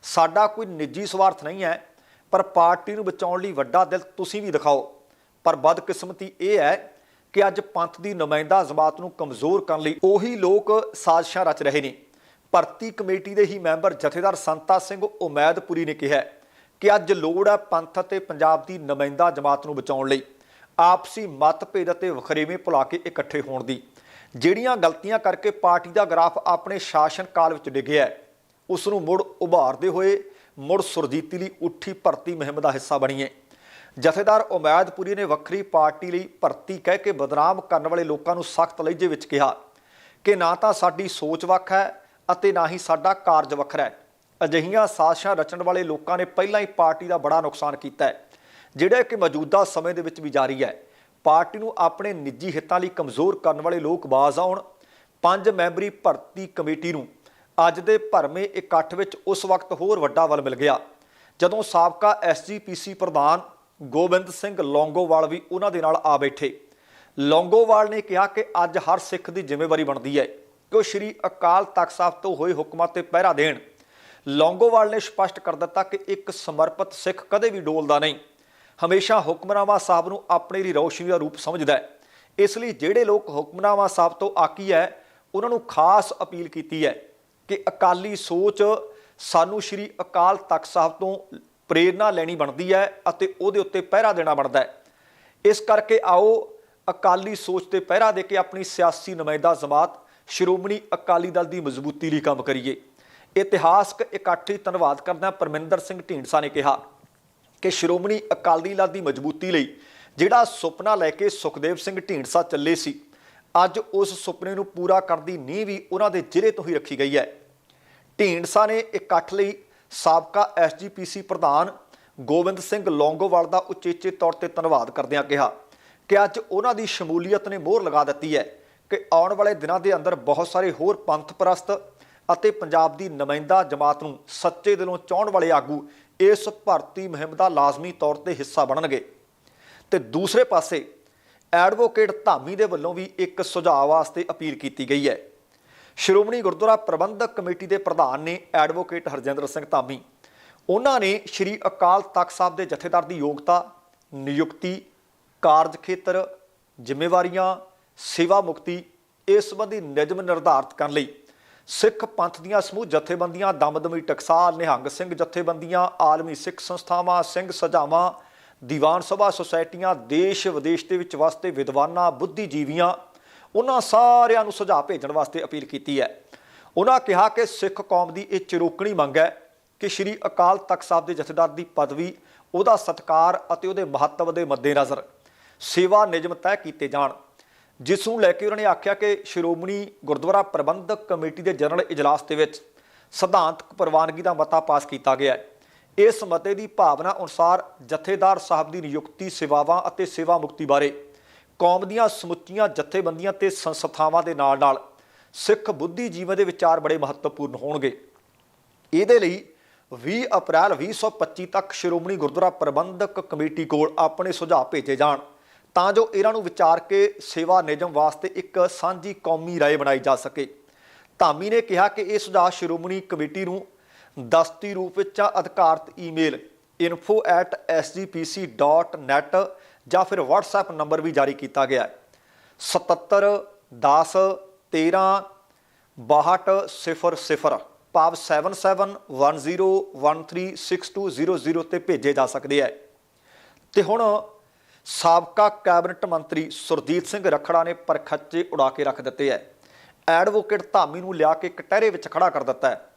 ਸਾਡਾ ਕੋਈ ਨਿੱਜੀ ਸਵਾਰਥ ਨਹੀਂ ਹੈ, ਪਰ ਪਾਰਟੀ ਨੂੰ ਬਚਾਉਣ ਲਈ ਵੱਡਾ ਦਿਲ ਤੁਸੀਂ ਵੀ ਦਿਖਾਓ। ਪਰ ਬਦਕਿਸਮਤੀ ਇਹ ਹੈ ਕਿ ਅੱਜ ਪੰਥ ਦੀ ਨੁਮਾਇੰਦਾ ਜਮਾਤ ਨੂੰ ਕਮਜ਼ੋਰ ਕਰਨ ਲਈ ਉਹੀ ਲੋਕ ਸਾਜ਼ਿਸ਼ਾਂ ਰਚ ਰਹੇ ਨੇ। ਭਰਤੀ ਕਮੇਟੀ ਦੇ ਹੀ ਮੈਂਬਰ ਜਥੇਦਾਰ ਸੰਤਾ ਸਿੰਘ ਉਮੈਦਪੁਰੀ ਨੇ ਕਿਹਾ ਕਿ ਅੱਜ ਲੋੜ ਹੈ ਪੰਥ ਅਤੇ ਪੰਜਾਬ ਦੀ ਨੁਮਾਇੰਦਾ ਜਮਾਤ ਨੂੰ ਬਚਾਉਣ ਲਈ ਆਪਸੀ ਮਤਭੇਦ ਅਤੇ ਵਖਰੇਵੇਂ ਭੁਲਾ ਕੇ ਇਕੱਠੇ ਹੋਣ ਦੀ। ਜਿਹੜੀਆਂ ਗਲਤੀਆਂ ਕਰਕੇ ਪਾਰਟੀ ਦਾ ਗ੍ਰਾਫ ਆਪਣੇ ਸ਼ਾਸਨ ਕਾਲ ਵਿੱਚ ਡਿੱਗਿਆ ਹੈ, ਉਸ ਨੂੰ ਮੁੜ ਉਭਾਰਦੇ ਹੋਏ ਮੁੜ ਸੁਰਜੀਤੀ ਲਈ ਉੱਠੀ ਭਰਤੀ ਮੁਹਿੰਮ ਦਾ ਹਿੱਸਾ ਬਣੀਏ ਜਥੇਦਾਰ ਉਮੈਦਪੁਰੀ ਨੇ ਵੱਖਰੀ ਪਾਰਟੀ ਲਈ ਭਰਤੀ ਕਹਿ ਕੇ ਬਦਨਾਮ ਕਰਨ ਵਾਲੇ ਲੋਕਾਂ ਨੂੰ ਸਖਤ ਲਹਿਜੇ ਵਿੱਚ ਕਿਹਾ ਕਿ ਨਾ ਤਾਂ ਸਾਡੀ ਸੋਚ ਵੱਖ ਹੈ ਅਤੇ ਨਾ ਹੀ ਸਾਡਾ ਕਾਰਜ ਵੱਖਰਾ ਹੈ। ਅਜਿਹੀਆਂ ਸਾਜ਼ਿਸ਼ਾਂ ਰਚਣ ਵਾਲੇ ਲੋਕਾਂ ਨੇ ਪਹਿਲਾਂ ਹੀ ਪਾਰਟੀ ਦਾ ਬੜਾ ਨੁਕਸਾਨ ਕੀਤਾ ਹੈ, ਜਿਹੜਾ ਕਿ ਮੌਜੂਦਾ ਸਮੇਂ ਦੇ ਵਿੱਚ ਵੀ ਜਾਰੀ ਹੈ। ਪਾਰਟੀ ਨੂੰ ਆਪਣੇ ਨਿੱਜੀ ਹਿੱਤਾਂ ਲਈ ਕਮਜ਼ੋਰ ਕਰਨ ਵਾਲੇ ਲੋਕ ਬਾਜ਼ ਆਉਣ। ਪੰਜ ਮੈਂਬਰੀ ਭਰਤੀ ਕਮੇਟੀ ਨੂੰ ਅੱਜ ਦੇ ਭਰਮੇ ਇਕੱਠ ਵਿੱਚ ਉਸ ਵਕਤ ਹੋਰ ਵੱਡਾ ਵਲ ਮਿਲ ਗਿਆ, ਜਦੋਂ ਸਾਬਕਾ ਐਸਜੀਪੀਸੀ ਪ੍ਰਧਾਨ ਗੋਬਿੰਦ ਸਿੰਘ ਲੌਂਗੋਵਾਲ ਵੀ ਉਹਨਾਂ ਦੇ ਨਾਲ ਆ ਬੈਠੇ। ਲੌਂਗੋਵਾਲ ਨੇ ਕਿਹਾ ਕਿ ਅੱਜ ਹਰ ਸਿੱਖ ਦੀ ਜ਼ਿੰਮੇਵਾਰੀ ਬਣਦੀ ਹੈ। ਕਿ ਉਹ ਸ਼੍ਰੀ ਅਕਾਲ ਤਖਤ ਸਾਹਿਬ ਤੋਂ ਹੋਏ ਹੁਕਮਾਂ ਤੇ ਪਹਿਰਾ ਦੇਣ। ਲੌਂਗੋਵਾਲ ਨੇ ਸਪਸ਼ਟ ਕਰ ਦਿੱਤਾ ਕਿ ਇੱਕ ਸਮਰਪਿਤ ਸਿੱਖ ਕਦੇ ਵੀ ਡੋਲਦਾ ਨਹੀਂ। ਹਮੇਸ਼ਾ ਹੁਕਮਨਾਮਾ ਸਾਹਿਬ ਨੂੰ ਆਪਣੇ ਲਈ ਰੌਸ਼ਨੀ ਦਾ ਰੂਪ ਸਮਝਦਾ ਹੈ। ਇਸ ਲਈ ਜਿਹੜੇ ਲੋਕ ਹੁਕਮਨਾਮਾ ਸਾਹਿਬ ਤੋਂ ਆਕੀ ਹੈ, ਉਹਨਾਂ ਨੂੰ ਖਾਸ ਅਪੀਲ ਕੀਤੀ ਹੈ ਕਿ ਅਕਾਲੀ ਸੋਚ ਸਾਨੂੰ ਸ਼੍ਰੀ ਅਕਾਲ ਤਖਤ ਸਾਹਿਬ ਤੋਂ ਪ੍ਰੇਰਣਾ ਲੈਣੀ ਬਣਦੀ ਹੈ ਅਤੇ ਉਹਦੇ ਉੱਤੇ ਪਹਿਰਾ ਦੇਣਾ ਬਣਦਾ ਹੈ। ਇਸ ਕਰਕੇ ਆਓ ਅਕਾਲੀ ਸੋਚ ਤੇ ਪਹਿਰਾ ਦੇ ਕੇ ਆਪਣੀ ਸਿਆਸੀ ਨੁਮਾਇੰਦਾ ਜਮਾਤ ਸ਼੍ਰੋਮਣੀ ਅਕਾਲੀ ਦਲ ਦੀ ਮਜ਼ਬੂਤੀ ਲਈ ਕੰਮ ਕਰੀਏ। ਇਤਿਹਾਸਕ ਇਕੱਠੀ ਧੰਨਵਾਦ ਕਰਦਾ ਪਰਮਿੰਦਰ ਸਿੰਘ ਢੀਂਡਸਾ ਨੇ ਕਿਹਾ ਕਿ ਸ਼੍ਰੋਮਣੀ ਅਕਾਲੀ ਦਲ ਦੀ ਮਜ਼ਬੂਤੀ ਲਈ ਜਿਹੜਾ ਸੁਪਨਾ ਲੈ ਕੇ ਸੁਖਦੇਵ ਸਿੰਘ ਢੀਂਡਸਾ ਚੱਲੇ ਸੀ, ਅੱਜ ਉਸ ਸੁਪਨੇ ਨੂੰ ਪੂਰਾ ਕਰਨ ਦੀ ਨੀਂਹ ਵੀ ਉਹਨਾਂ ਦੇ ਜ਼ਿਲ੍ਹੇ ਤੋਂ ਹੀ ਰੱਖੀ ਗਈ ਹੈ। ਢੀਂਡਸਾ ਨੇ ਇਕੱਠ ਲਈ ਸਾਬਕਾ ਐਸਜੀਪੀਸੀ ਪ੍ਰਧਾਨ ਗੋਬਿੰਦ ਸਿੰਘ ਲੌਂਗੋਵਾਲ ਦਾ ਉਚੇਚੇ ਤੌਰ ਤੇ ਧੰਨਵਾਦ ਕਰਦਿਆਂ ਕਿਹਾ ਕਿ ਅੱਜ ਉਹਨਾਂ ਦੀ ਸ਼ਮੂਲੀਅਤ ਨੇ ਮੋਹਰ ਲਗਾ ਦਿੱਤੀ ਹੈ। ਕਿ ਆਉਣ ਵਾਲੇ ਦਿਨਾਂ ਦੇ ਅੰਦਰ ਬਹੁਤ ਸਾਰੇ ਹੋਰ ਪੰਥ ਪ੍ਰਸਤ ਅਤੇ ਪੰਜਾਬ ਦੀ ਨੁਮਾਇੰਦਾ ਜਮਾਤ ਨੂੰ ਸੱਚੇ ਦਿਲੋਂ ਚਾਹਣ ਵਾਲੇ ਆਗੂ ਇਸ ਭਰਤੀ ਮੁਹਿੰਮ ਦਾ ਲਾਜ਼ਮੀ ਤੌਰ ਤੇ ਹਿੱਸਾ ਬਣਨਗੇ। ਤੇ ਦੂਸਰੇ ਪਾਸੇ, ਐਡਵੋਕੇਟ ਧਾਮੀ ਦੇ ਵੱਲੋਂ ਵੀ ਇੱਕ ਸੁਝਾਅ ਵਾਸਤੇ ਅਪੀਲ ਕੀਤੀ ਗਈ ਹੈ। ਸ਼੍ਰੋਮਣੀ ਗੁਰਦੁਆਰਾ ਪ੍ਰਬੰਧਕ ਕਮੇਟੀ ਦੇ ਪ੍ਰਧਾਨ ਨੇ ਐਡਵੋਕੇਟ ਹਰਜਿੰਦਰ ਸਿੰਘ ਧਾਮੀ, ਉਹਨਾਂ ਨੇ ਸ਼੍ਰੀ ਅਕਾਲ ਤਖਤ ਸਾਹਿਬ ਦੇ ਜਥੇਦਾਰ ਦੀ ਯੋਗਤਾ, ਨਿਯੁਕਤੀ, ਕਾਰਜ ਖੇਤਰ, ਜ਼ਿੰਮੇਵਾਰੀਆਂ ਸੇਵਾ ਮੁਕਤੀ, ਇਸ ਸੰਬੰਧੀ ਨਿਯਮ ਨਿਰਧਾਰਤ ਕਰਨ ਲਈ ਸਿੱਖ ਪੰਥ ਦੀਆਂ ਸਮੂਹ ਜਥੇਬੰਦੀਆਂ, ਦਮਦਮੀ ਟਕਸਾਲ, ਨਿਹੰਗ ਸਿੰਘ ਜਥੇਬੰਦੀਆਂ, ਆਲਮੀ ਸਿੱਖ ਸੰਸਥਾਵਾਂ, ਸਿੰਘ ਸਜਾਵਾਂ, ਦੀਵਾਨ ਸਭਾ ਸੁਸਾਇਟੀਆਂ, ਦੇਸ਼ ਵਿਦੇਸ਼ ਦੇ ਵਿੱਚ ਵਸਦੇ ਵਿਦਵਾਨਾਂ, ਬੁੱਧੀਜੀਵੀਆਂ, ਉਹਨਾਂ ਸਾਰਿਆਂ ਨੂੰ ਸੁਝਾਅ ਭੇਜਣ ਵਾਸਤੇ ਅਪੀਲ ਕੀਤੀ ਹੈ। ਉਹਨਾਂ ਕਿਹਾ ਕਿ ਸਿੱਖ ਕੌਮ ਦੀ ਇਹ ਚਿਰੋਕਣੀ ਮੰਗ ਹੈ ਕਿ ਸ਼੍ਰੀ ਅਕਾਲ ਤਖਤ ਸਾਹਿਬ ਦੇ ਜਥੇਦਾਰ ਦੀ ਪਦਵੀ, ਉਹਦਾ ਸਤਕਾਰ ਅਤੇ ਉਹਦੇ ਮਹੱਤਵ ਦੇ ਮੱਦੇਨਜ਼ਰ ਸੇਵਾ ਨਿਯਮ ਤੈਅ ਕੀਤੇ ਜਾਣ। ਜਿਸ ਨੂੰ ਲੈ ਕੇ ਉਹਨਾਂ ਨੇ ਆਖਿਆ ਕਿ ਸ਼੍ਰੋਮਣੀ ਗੁਰਦੁਆਰਾ ਪ੍ਰਬੰਧਕ ਕਮੇਟੀ ਦੇ ਜਨਰਲ ਇਜਲਾਸ ਦੇ ਵਿੱਚ ਸਿਧਾਂਤਕ ਪ੍ਰਵਾਨਗੀ ਦਾ ਮਤਾ ਪਾਸ ਕੀਤਾ ਗਿਆ ਹੈ। ਇਸ ਮਤੇ ਦੀ ਭਾਵਨਾ ਅਨੁਸਾਰ ਜਥੇਦਾਰ ਸਾਹਿਬ ਦੀ ਨਿਯੁਕਤੀ, ਸੇਵਾਵਾਂ ਅਤੇ ਸੇਵਾ ਮੁਕਤੀ ਬਾਰੇ ਕੌਮ ਦੀਆਂ ਸਮੁੱਚੀਆਂ ਜਥੇਬੰਦੀਆਂ ਤੇ ਸੰਸਥਾਵਾਂ ਦੇ ਨਾਲ-ਨਾਲ ਸਿੱਖ ਬੁੱਧੀ ਜੀਵਨ ਦੇ ਵਿਚਾਰ ਬੜੇ ਮਹੱਤਵਪੂਰਨ ਹੋਣਗੇ। ਇਹਦੇ ਲਈ 20 ਅਪ੍ਰੈਲ 2025 ਤੱਕ ਸ਼੍ਰੋਮਣੀ ਗੁਰਦੁਆਰਾ ਪ੍ਰਬੰਧਕ ਕਮੇਟੀ ਕੋਲ ਆਪਣੇ ਸੁਝਾਅ ਭੇਜੇ ਜਾਣ। ਤਾਂ ਜੋ ਇਹਨਾਂ ਨੂੰ ਵਿਚਾਰ ਕੇ ਸੇਵਾ ਨਿਯਮ ਵਾਸਤੇ ਇੱਕ ਸਾਂਝੀ ਕੌਮੀ ਰਾਏ ਬਣਾਈ ਜਾ ਸਕੇ। ਧਾਮੀ ਨੇ ਕਿਹਾ ਕਿ ਇਹ ਸੁਝਾਅ ਸ਼੍ਰੋਮਣੀ ਕਮੇਟੀ ਨੂੰ ਦਸਤੀ ਰੂਪ ਵਿੱਚ ਜਾਂ ਅਧਿਕਾਰਤ ਈਮੇਲ info@sgpc.net ਜਾਂ ਫਿਰ WhatsApp ਨੰਬਰ ਵੀ ਜਾਰੀ ਕੀਤਾ ਗਿਆ ਹੈ। 77 10 13 6200 ਭਾਵ 7710136200 ਤੇ ਭੇਜੇ ਜਾ ਸਕਦੇ ਹੈ। ਤੇ ਹੁਣ ਸਾਬਕਾ ਕੈਬਨਿਟ ਮੰਤਰੀ ਸੁਰਜੀਤ ਸਿੰਘ ਰਖੜਾ ਨੇ ਪਰਖੱਚੇ ਉਡਾ ਕੇ ਰੱਖ ਦਿੱਤੇ ਹੈ ਐਡਵੋਕੇਟ ਧਾਮੀ ਨੂੰ ਲਿਆ ਕੇ ਕਟਹਿਰੇ ਵਿੱਚ ਖੜਾ ਕਰ ਦਿੱਤਾ ਹੈ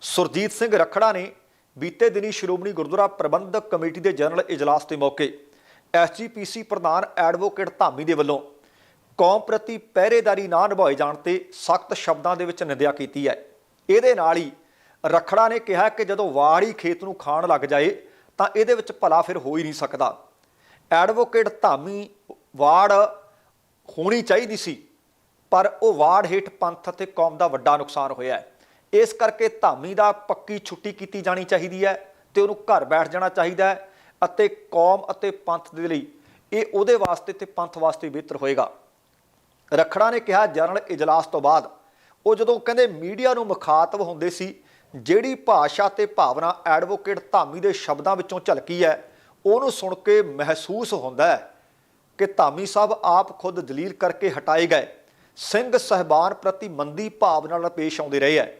ਸੁਰਜੀਤ ਸਿੰਘ ਰਖੜਾ ਨੇ ਬੀਤੇ ਦਿਨੀ ਸ਼੍ਰੋਮਣੀ ਗੁਰਦੁਆਰਾ ਪ੍ਰਬੰਧਕ ਕਮੇਟੀ ਦੇ ਜਨਰਲ ਇਜਲਾਸ ਦੇ ਮੌਕੇ ਐਸਜੀਪੀਸੀ ਪ੍ਰਧਾਨ ਐਡਵੋਕੇਟ ਧਾਮੀ ਦੇ ਵੱਲੋਂ ਕੌਮ ਪ੍ਰਤੀ ਪਹਿਰੇਦਾਰੀ ਨਾ ਨਿਭਾਏ ਜਾਣ ਤੇ ਸਖਤ ਸ਼ਬਦਾਂ ਦੇ ਵਿੱਚ ਨਿੰਦਿਆ ਕੀਤੀ ਹੈ ਇਹਦੇ ਨਾਲ ਹੀ ਰਖੜਾ ਨੇ ਕਿਹਾ ਕਿ ਜਦੋਂ ਵਾੜੀ ਖੇਤ ਨੂੰ ਖਾਣ ਲੱਗ ਜਾਏ ਤਾਂ ਇਹਦੇ ਵਿੱਚ ਭਲਾ ਫਿਰ ਹੋ ਹੀ ਨਹੀਂ ਸਕਦਾ। ਐਡਵੋਕੇਟ ਧਾਮੀ ਵਾੜ ਹੋਣੀ ਚਾਹੀਦੀ ਸੀ, ਪਰ ਉਹ ਵਾੜ ਹੇਠ ਪੰਥ ਅਤੇ ਕੌਮ ਦਾ ਵੱਡਾ ਨੁਕਸਾਨ ਹੋਇਆ ਹੈ। ਇਸ ਕਰਕੇ ਧਾਮੀ ਦਾ ਪੱਕੀ ਛੁੱਟੀ ਕੀਤੀ ਜਾਣੀ ਚਾਹੀਦੀ ਹੈ ਤੇ ਉਹਨੂੰ ਘਰ ਬੈਠ ਜਾਣਾ ਚਾਹੀਦਾ ਹੈ ਅਤੇ ਕੌਮ ਅਤੇ ਪੰਥ ਦੇ ਲਈ ਇਹ ਉਹਦੇ ਵਾਸਤੇ ਤੇ ਪੰਥ ਵਾਸਤੇ ਬਿਹਤਰ ਹੋਏਗਾ। ਰਖੜਾ ਨੇ ਕਿਹਾ ਜਨਰਲ ਇਜਲਾਸ ਤੋਂ ਬਾਅਦ ਉਹ ਜਦੋਂ ਕਹਿੰਦੇ ਮੀਡੀਆ ਨੂੰ ਮੁਖਾਤਬ ਹੁੰਦੇ ਸੀ, ਜਿਹੜੀ ਭਾਸ਼ਾ ਤੇ ਭਾਵਨਾ ਐਡਵੋਕੇਟ ਧਾਮੀ ਦੇ ਸ਼ਬਦਾਂ ਵਿੱਚੋਂ ਝਲਕੀ ਹੈ ਉਹਨੂੰ ਸੁਣ ਕੇ ਮਹਿਸੂਸ ਹੁੰਦਾ ਹੈ ਕਿ ਧਾਮੀ ਸਾਹਿਬ ਆਪ ਖੁਦ ਦਲੀਲ ਕਰਕੇ ਹਟਾਏ ਗਏ। ਸਿੰਘ ਸਹਿਬਾਨ ਪ੍ਰਤੀ ਮੰਦੀ ਭਾਵ ਨਾਲ ਪੇਸ਼ ਆਉਂਦੇ ਰਹੇ ਹੈ।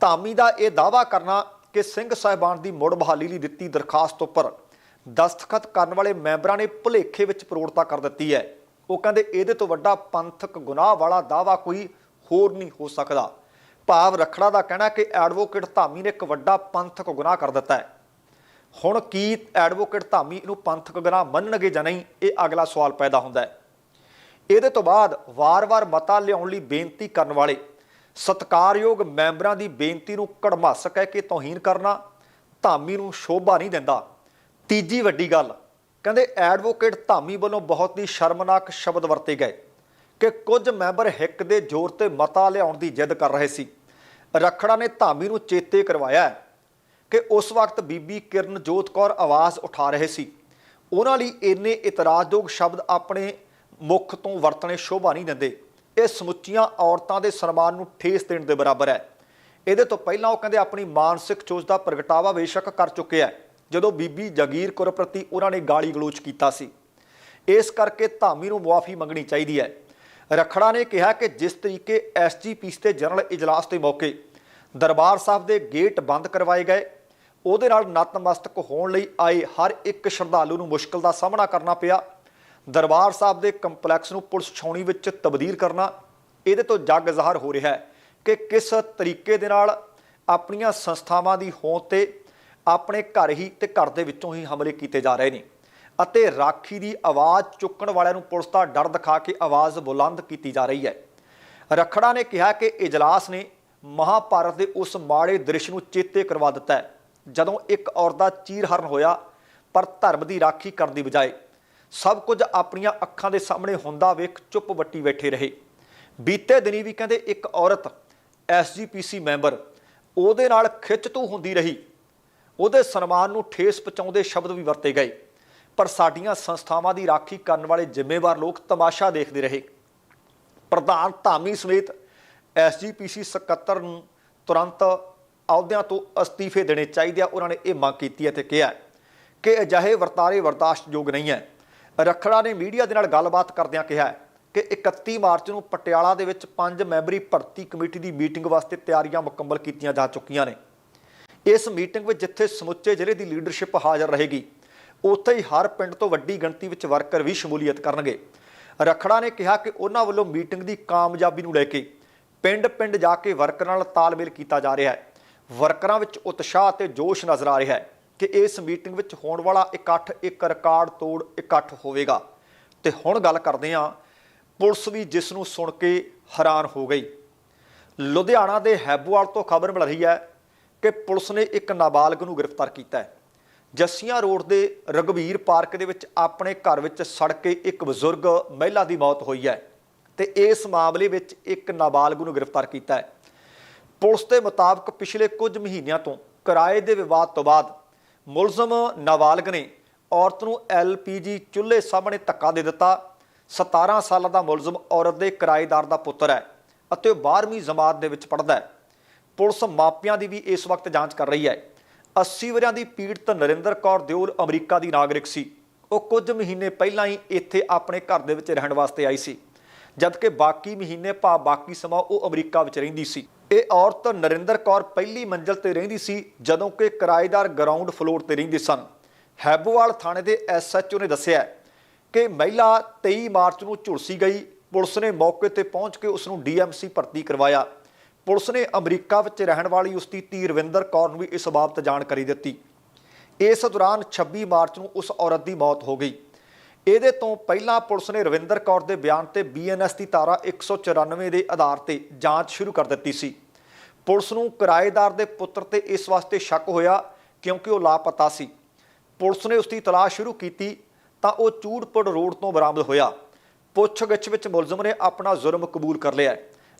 ਧਾਮੀ ਦਾ ਇਹ ਦਾਵਾ ਕਰਨਾ ਕਿ ਸਿੰਘ ਸਾਹਿਬਾਨ ਦੀ ਮੁੜ ਬਹਾਲੀ ਲਈ ਦਿੱਤੀ ਦਰਖਾਸਤ ਉੱਪਰ ਦਸਤਖਤ ਕਰਨ ਵਾਲੇ ਮੈਂਬਰਾਂ ਨੇ ਭੁਲੇਖੇ ਵਿੱਚ ਪ੍ਰੋੜਤਾ ਕਰ ਦਿੱਤੀ ਹੈ। ਉਹ ਕਹਿੰਦੇ, ਇਹਦੇ ਤੋਂ ਵੱਡਾ ਪੰਥਕ ਗੁਨਾਹ ਵਾਲਾ ਦਾਵਾ ਕੋਈ ਹੋਰ ਨਹੀਂ ਹੋ ਸਕਦਾ। ਭਾਵ ਰਖੜਾ ਦਾ ਕਹਿਣਾ ਕਿ ਐਡਵੋਕੇਟ ਧਾਮੀ ਨੇ ਇੱਕ ਵੱਡਾ ਪੰਥਕ ਗੁਨਾਹ ਕਰ ਦਿੱਤਾ ਹੈ। ਹੁਣ ਕੀ ਐਡਵੋਕੇਟ ਧਾਮੀ ਇਹਨੂੰ ਪੰਥਕ ਗੁਨਾਹ ਮੰਨਣਗੇ ਜਾਂ ਨਹੀਂ, ਇਹ ਅਗਲਾ ਸਵਾਲ ਪੈਦਾ ਹੁੰਦਾ ਹੈ। ਇਹਦੇ ਤੋਂ ਬਾਅਦ ਵਾਰ-ਵਾਰ ਮਤਾ ਲਿਆਉਣ ਲਈ ਬੇਨਤੀ ਕਰਨ ਵਾਲੇ ਸਤਕਾਰਯੋਗ ਮੈਂਬਰਾਂ ਦੀ ਬੇਨਤੀ ਨੂੰ ਕੜਮੱਸ ਕਹਿ ਕੇ ਤੋਹੀਨ ਕਰਨਾ ਧਾਮੀ ਨੂੰ ਸ਼ੋਭਾ ਨਹੀਂ ਦਿੰਦਾ। ਤੀਜੀ ਵੱਡੀ ਗੱਲ, ਕਹਿੰਦੇ ਐਡਵੋਕੇਟ ਧਾਮੀ ਵੱਲੋਂ ਬਹੁਤ ਹੀ ਸ਼ਰਮਨਾਕ ਸ਼ਬਦ ਵਰਤੇ ਗਏ ਕਿ ਕੁਝ ਮੈਂਬਰ ਹਿੱਕ ਦੇ ਜ਼ੋਰ ਤੇ ਮਤਾ ਲਿਆਉਣ ਦੀ ਜਿੱਦ ਕਰ ਰਹੇ ਸੀ। ਰਖੜਾ ਨੇ ਧਾਮੀ ਨੂੰ ਚੇਤੇ ਕਰਵਾਇਆ ਹੈ। ਕਿ ਉਸ ਵਕਤ ਬੀਬੀ ਕਿਰਨਜੋਤ ਕੌਰ ਆਵਾਜ਼ ਉਠਾ ਰਹੇ ਸੀ। ਉਹਨਾਂ ਲਈ ਇੰਨੇ ਇਤਰਾਜ਼ਯੋਗ ਸ਼ਬਦ ਆਪਣੇ ਮੁਖ ਤੋਂ ਵਰਤਣੇ ਸ਼ੋਭਾ ਨਹੀਂ ਦਿੰਦੇ। ਇਹ ਸਮੁੱਚੀਆਂ ਔਰਤਾਂ ਦੇ ਸਨਮਾਨ ਨੂੰ ਠੇਸ ਦੇਣ ਦੇ ਬਰਾਬਰ ਹੈ। ਇਹਦੇ ਤੋਂ ਪਹਿਲਾਂ ਉਹ ਕਹਿੰਦੇ ਆਪਣੀ ਮਾਨਸਿਕ ਚੋਜ ਦਾ ਪ੍ਰਗਟਾਵਾ ਬੇਸ਼ੱਕ ਕਰ ਚੁੱਕਿਆ ਜਦੋਂ ਬੀਬੀ ਜਗੀਰ ਕੌਰ ਪ੍ਰਤੀ ਉਹਨਾਂ ਨੇ ਗਾਲੀ ਗਲੋਚ ਕੀਤਾ ਸੀ। ਇਸ ਕਰਕੇ ਧਾਮੀ ਨੂੰ ਮੁਆਫੀ ਮੰਗਣੀ ਚਾਹੀਦੀ ਹੈ। ਰਖੜਾ ਨੇ ਕਿਹਾ ਕਿ ਜਿਸ ਤਰੀਕੇ ਐਸਜੀਪੀਸੀ ਤੇ ਜਨਰਲ ਇਜਲਾਸ ਦੇ ਮੌਕੇ ਦਰਬਾਰ ਸਾਹਿਬ ਦੇ ਗੇਟ ਬੰਦ ਕਰਵਾਏ ਗਏ ਉਹਦੇ ਨਾਲ ਨਤਮਸਤਕ ਹੋਣ ਲਈ ਆਏ ਹਰ ਇੱਕ ਸ਼ਰਧਾਲੂ ਨੂੰ ਮੁਸ਼ਕਲ ਦਾ ਸਾਹਮਣਾ ਕਰਨਾ ਪਿਆ। ਦਰਬਾਰ ਸਾਹਿਬ ਦੇ ਕੰਪਲੈਕਸ ਨੂੰ ਪੁਲਿਸ ਛਾਉਣੀ ਵਿੱਚ ਤਬਦੀਲ ਕਰਨਾ, ਇਹਦੇ ਤੋਂ ਜੱਗ ਜ਼ਾਹਰ ਹੋ ਰਿਹਾ ਹੈ ਕਿ ਕਿਸ ਤਰੀਕੇ ਦੇ ਨਾਲ ਆਪਣੀਆਂ ਸੰਸਥਾਵਾਂ ਦੀ ਹੋਂਦ ਤੇ ਆਪਣੇ ਘਰ ਹੀ ਤੇ ਘਰ ਦੇ ਵਿੱਚੋਂ ਹੀ ਹਮਲੇ ਕੀਤੇ ਜਾ ਰਹੇ ਨੇ ਅਤੇ ਰਾਖੀ ਦੀ ਆਵਾਜ਼ ਚੁੱਕਣ ਵਾਲਿਆਂ ਨੂੰ ਪੁਲਿਸ ਦਾ ਡਰ ਦਿਖਾ ਕੇ ਆਵਾਜ਼ ਬੁਲੰਦ ਕੀਤੀ ਜਾ ਰਹੀ ਹੈ। ਰਖੜਾ ਨੇ ਕਿਹਾ ਕਿ ਇਜਲਾਸ ਨੇ ਮਹਾਭਾਰਤ ਦੇ ਉਸ ਮਾੜੇ ਦ੍ਰਿਸ਼ ਨੂੰ ਚੇਤੇ ਕਰਵਾ ਦਿੱਤਾ ਹੈ। ਜਦੋਂ ਇੱਕ ਔਰਤ ਦਾ ਚੀਰਹਰਨ ਹੋਇਆ, ਪਰ ਧਰਮ ਦੀ ਰਾਖੀ ਕਰਨ ਦੀ ਬਜਾਏ ਸਭ ਕੁਝ ਆਪਣੀਆਂ ਅੱਖਾਂ ਦੇ ਸਾਹਮਣੇ ਹੁੰਦਾ ਵੇਖ ਚੁੱਪ ਵੱਟੀ ਬੈਠੇ ਰਹੇ। ਬੀਤੇ ਦਿਨੀ ਵੀ ਕਹਿੰਦੇ ਇੱਕ ਔਰਤ ਐਸਜੀਪੀਸੀ ਮੈਂਬਰ, ਉਹਦੇ ਨਾਲ ਖਿੱਚ ਖਿੱਚਤੂ ਹੁੰਦੀ ਰਹੀ। ਉਹਦੇ ਸਨਮਾਨ ਨੂੰ ਠੇਸ ਪਹੁੰਚਾਉਂਦੇ ਸ਼ਬਦ ਵੀ ਵਰਤੇ ਗਏ। ਪਰ ਸਾਡੀਆਂ ਸੰਸਥਾਵਾਂ ਦੀ ਰਾਖੀ ਕਰਨ ਵਾਲੇ ਜ਼ਿੰਮੇਵਾਰ ਲੋਕ ਤਮਾਸ਼ਾ ਦੇਖਦੇ ਰਹੇ। ਪ੍ਰਧਾਨ ਧਾਮੀ ਸਮੇਤ ਐਸਜੀਪੀਸੀ ਸਕੱਤਰ ਨੂੰ ਤੁਰੰਤ ਅਹੁਦਿਆਂ ਤੋਂ ਅਸਤੀਫੇ ਦੇਣੇ ਚਾਹੀਦੇ ਆ। ਉਹਨਾਂ ਨੇ ਇਹ ਮੰਗ ਕੀਤੀ ਹੈ ਤੇ ਕਿਹਾ ਕਿ ਅਜਿਹੇ ਵਰਤਾਰੇ ਬਰਦਾਸ਼ਤਯੋਗ ਨਹੀਂ ਹੈ। ਰਖੜਾ ਨੇ ਮੀਡੀਆ ਦੇ ਨਾਲ ਗੱਲਬਾਤ ਕਰਦਿਆਂ ਕਿਹਾ ਕਿ 31 ਮਾਰਚ ਨੂੰ ਪਟਿਆਲਾ ਦੇ ਵਿੱਚ ਪੰਜ ਮੈਂਬਰੀ ਭਰਤੀ ਕਮੇਟੀ ਦੀ ਮੀਟਿੰਗ ਵਾਸਤੇ ਤਿਆਰੀਆਂ ਮੁਕੰਮਲ ਕੀਤੀਆਂ ਜਾ ਚੁੱਕੀਆਂ ਨੇ। ਇਸ ਮੀਟਿੰਗ ਵਿੱਚ ਜਿੱਥੇ ਸਮੁੱਚੇ ਜ਼ਿਲ੍ਹੇ ਦੀ ਲੀਡਰਸ਼ਿਪ ਹਾਜ਼ਰ ਰਹੇਗੀ, ਉੱਥੇ ਹੀ ਹਰ ਪਿੰਡ ਤੋਂ ਵੱਡੀ ਗਿਣਤੀ ਵਿੱਚ ਵਰਕਰ ਵੀ ਸ਼ਮੂਲੀਅਤ ਕਰਨਗੇ। ਰਖੜਾ ਨੇ ਕਿਹਾ ਕਿ ਉਹਨਾਂ ਵੱਲੋਂ ਮੀਟਿੰਗ ਦੀ ਕਾਮਯਾਬੀ ਨੂੰ ਲੈ ਕੇ ਪਿੰਡ-ਪਿੰਡ ਜਾ ਕੇ ਵਰਕਰਾਂ ਨਾਲ ਤਾਲਮੇਲ ਕੀਤਾ ਜਾ ਰਿਹਾ ਹੈ। ਵਰਕਰਾਂ ਵਿੱਚ ਉਤਸ਼ਾਹ ਅਤੇ ਜੋਸ਼ ਨਜ਼ਰ ਆ ਰਿਹਾ ਹੈ ਕਿ ਇਸ ਮੀਟਿੰਗ ਵਿੱਚ ਹੋਣ ਵਾਲਾ ਇਕੱਠ ਇੱਕ ਰਿਕਾਰਡ ਤੋੜ ਇਕੱਠ ਹੋਵੇਗਾ। ਤੇ ਹੁਣ ਗੱਲ ਕਰਦੇ ਹਾਂ, ਪੁਲਿਸ ਵੀ ਜਿਸ ਨੂੰ ਸੁਣ ਕੇ ਹੈਰਾਨ ਹੋ ਗਈ। ਲੁਧਿਆਣਾ ਦੇ ਹੈਬੋਵਾਲ ਤੋਂ ਖਬਰ ਮਿਲ ਰਹੀ ਹੈ ਕਿ ਪੁਲਿਸ ਨੇ ਇੱਕ ਨਾਬਾਲਗ ਨੂੰ ਗ੍ਰਿਫਤਾਰ ਕੀਤਾ ਹੈ। ਜੱਸੀਆਂ ਰੋਡ ਦੇ ਰਗਵੀਰ ਪਾਰਕ ਦੇ ਵਿੱਚ ਆਪਣੇ ਘਰ ਵਿੱਚ ਸੜ ਕੇ ਇੱਕ ਬਜ਼ੁਰਗ ਮਹਿਲਾ ਦੀ ਮੌਤ ਹੋਈ ਹੈ ਤੇ ਇਸ ਮਾਮਲੇ ਵਿੱਚ ਇੱਕ ਨਾਬਾਲਗ ਨੂੰ ਗ੍ਰਿਫਤਾਰ ਕੀਤਾ ਹੈ। ਪੁਲਿਸ ਦੇ ਮੁਤਾਬਕ ਪਿਛਲੇ ਕੁਝ ਮਹੀਨਿਆਂ ਤੋਂ ਕਿਰਾਏ ਦੇ ਵਿਵਾਦ ਤੋਂ ਬਾਅਦ ਮੁਲਜ਼ਮ ਨਾਬਾਲਗ ਨੇ ਔਰਤ ਨੂੰ ਐਲਪੀਜੀ ਚੁੱਲ੍ਹੇ ਸਾਹਮਣੇ ਧੱਕਾ ਦੇ ਦਿੱਤਾ। 17 ਸਾਲਾਂ ਦਾ ਮੁਲਜ਼ਮ ਔਰਤ ਦੇ ਕਿਰਾਏਦਾਰ ਦਾ ਪੁੱਤਰ ਹੈ ਅਤੇ ਉਹ 12ਵੀਂ ਜਮਾਤ ਦੇ ਵਿੱਚ ਪੜ੍ਹਦਾ ਹੈ। ਪੁਲਿਸ ਮਾਪਿਆਂ ਦੀ ਵੀ ਇਸ ਵਕਤ ਜਾਂਚ ਕਰ ਰਹੀ ਹੈ। 80 ਵਰਿਆਂ ਦੀ ਪੀੜਤ ਨਰਿੰਦਰ ਕੌਰ ਦਿਓਲ ਅਮਰੀਕਾ ਦੀ ਨਾਗਰਿਕ ਸੀ। ਉਹ ਕੁਝ ਮਹੀਨੇ ਪਹਿਲਾਂ ਹੀ ਇੱਥੇ ਆਪਣੇ ਘਰ ਦੇ ਵਿੱਚ ਰਹਿਣ ਵਾਸਤੇ ਆਈ ਸੀ, ਜਦਕਿ ਬਾਕੀ ਮਹੀਨੇ ਭਾ ਬਾਕੀ ਸਮਾਂ ਉਹ ਅਮਰੀਕਾ ਵਿੱਚ ਰਹਿੰਦੀ ਸੀ। ਇਹ ਔਰਤ ਨਰਿੰਦਰ ਕੌਰ ਪਹਿਲੀ ਮੰਜ਼ਲ ਤੇ ਰਹਿੰਦੀ ਸੀ, ਜਦੋਂ ਕਿ ਕਿਰਾਏਦਾਰ ਗਰਾਊਂਡ ਫਲੋਰ ਤੇ ਰਹਿੰਦੇ ਸਨ। ਹੈਬੋਵਾਲ ਥਾਣੇ ਦੇ ਐਸਐਚਓ ਨੇ ਦੱਸਿਆ ਕਿ ਮਹਿਲਾ 23 ਮਾਰਚ ਨੂੰ ਝੁਲਸੀ ਗਈ। ਪੁਲਿਸ ਨੇ ਮੌਕੇ ਤੇ ਪਹੁੰਚ ਕੇ ਉਸ ਨੂੰ ਡੀਐਮਸੀ ਭਰਤੀ ਕਰਵਾਇਆ। ਪੁਲਿਸ ਨੇ ਅਮਰੀਕਾ ਵਿੱਚ ਰਹਿਣ ਵਾਲੀ ਉਸ ਦੀ ਧੀ ਰਵਿੰਦਰ ਕੌਰ ਨੂੰ ਵੀ ਇਸ ਬਾਬਤ ਜਾਣਕਾਰੀ ਦਿੱਤੀ। ਇਸ ਦੌਰਾਨ 26 ਮਾਰਚ ਨੂੰ ਉਸ ਔਰਤ ਦੀ ਮੌਤ ਹੋ ਗਈ। ਇਹਦੇ ਤੋਂ ਪਹਿਲਾਂ ਪੁਲਿਸ ਨੇ ਰਵਿੰਦਰ ਕੌਰ ਦੇ ਬਿਆਨ ਤੇ ਬੀਐਨਐਸ ਦੀ ਧਾਰਾ 194 ਦੇ ਆਧਾਰ ਤੇ ਜਾਂਚ ਸ਼ੁਰੂ ਕਰ ਦਿੱਤੀ ਸੀ। ਪੁਲਿਸ ਨੂੰ ਕਿਰਾਏਦਾਰ ਦੇ ਪੁੱਤਰ ਤੇ ਇਸ ਵਾਸਤੇ ਸ਼ੱਕ ਹੋਇਆ ਕਿਉਂਕਿ ਉਹ ਲਾਪਤਾ ਸੀ। ਪੁਲਿਸ ਨੇ ਉਸ ਦੀ ਤਲਾਸ਼ ਸ਼ੁਰੂ ਕੀਤੀ ਤਾਂ ਉਹ ਚੂੜਪੁਰ ਰੋਡ ਤੋਂ ਬਰਾਮਦ ਹੋਇਆ। ਪੁੱਛਗਿੱਛ ਵਿੱਚ ਮੁਲਜ਼ਮ ਨੇ ਆਪਣਾ ਜ਼ੁਰਮ ਕਬੂਲ ਕਰ ਲਿਆ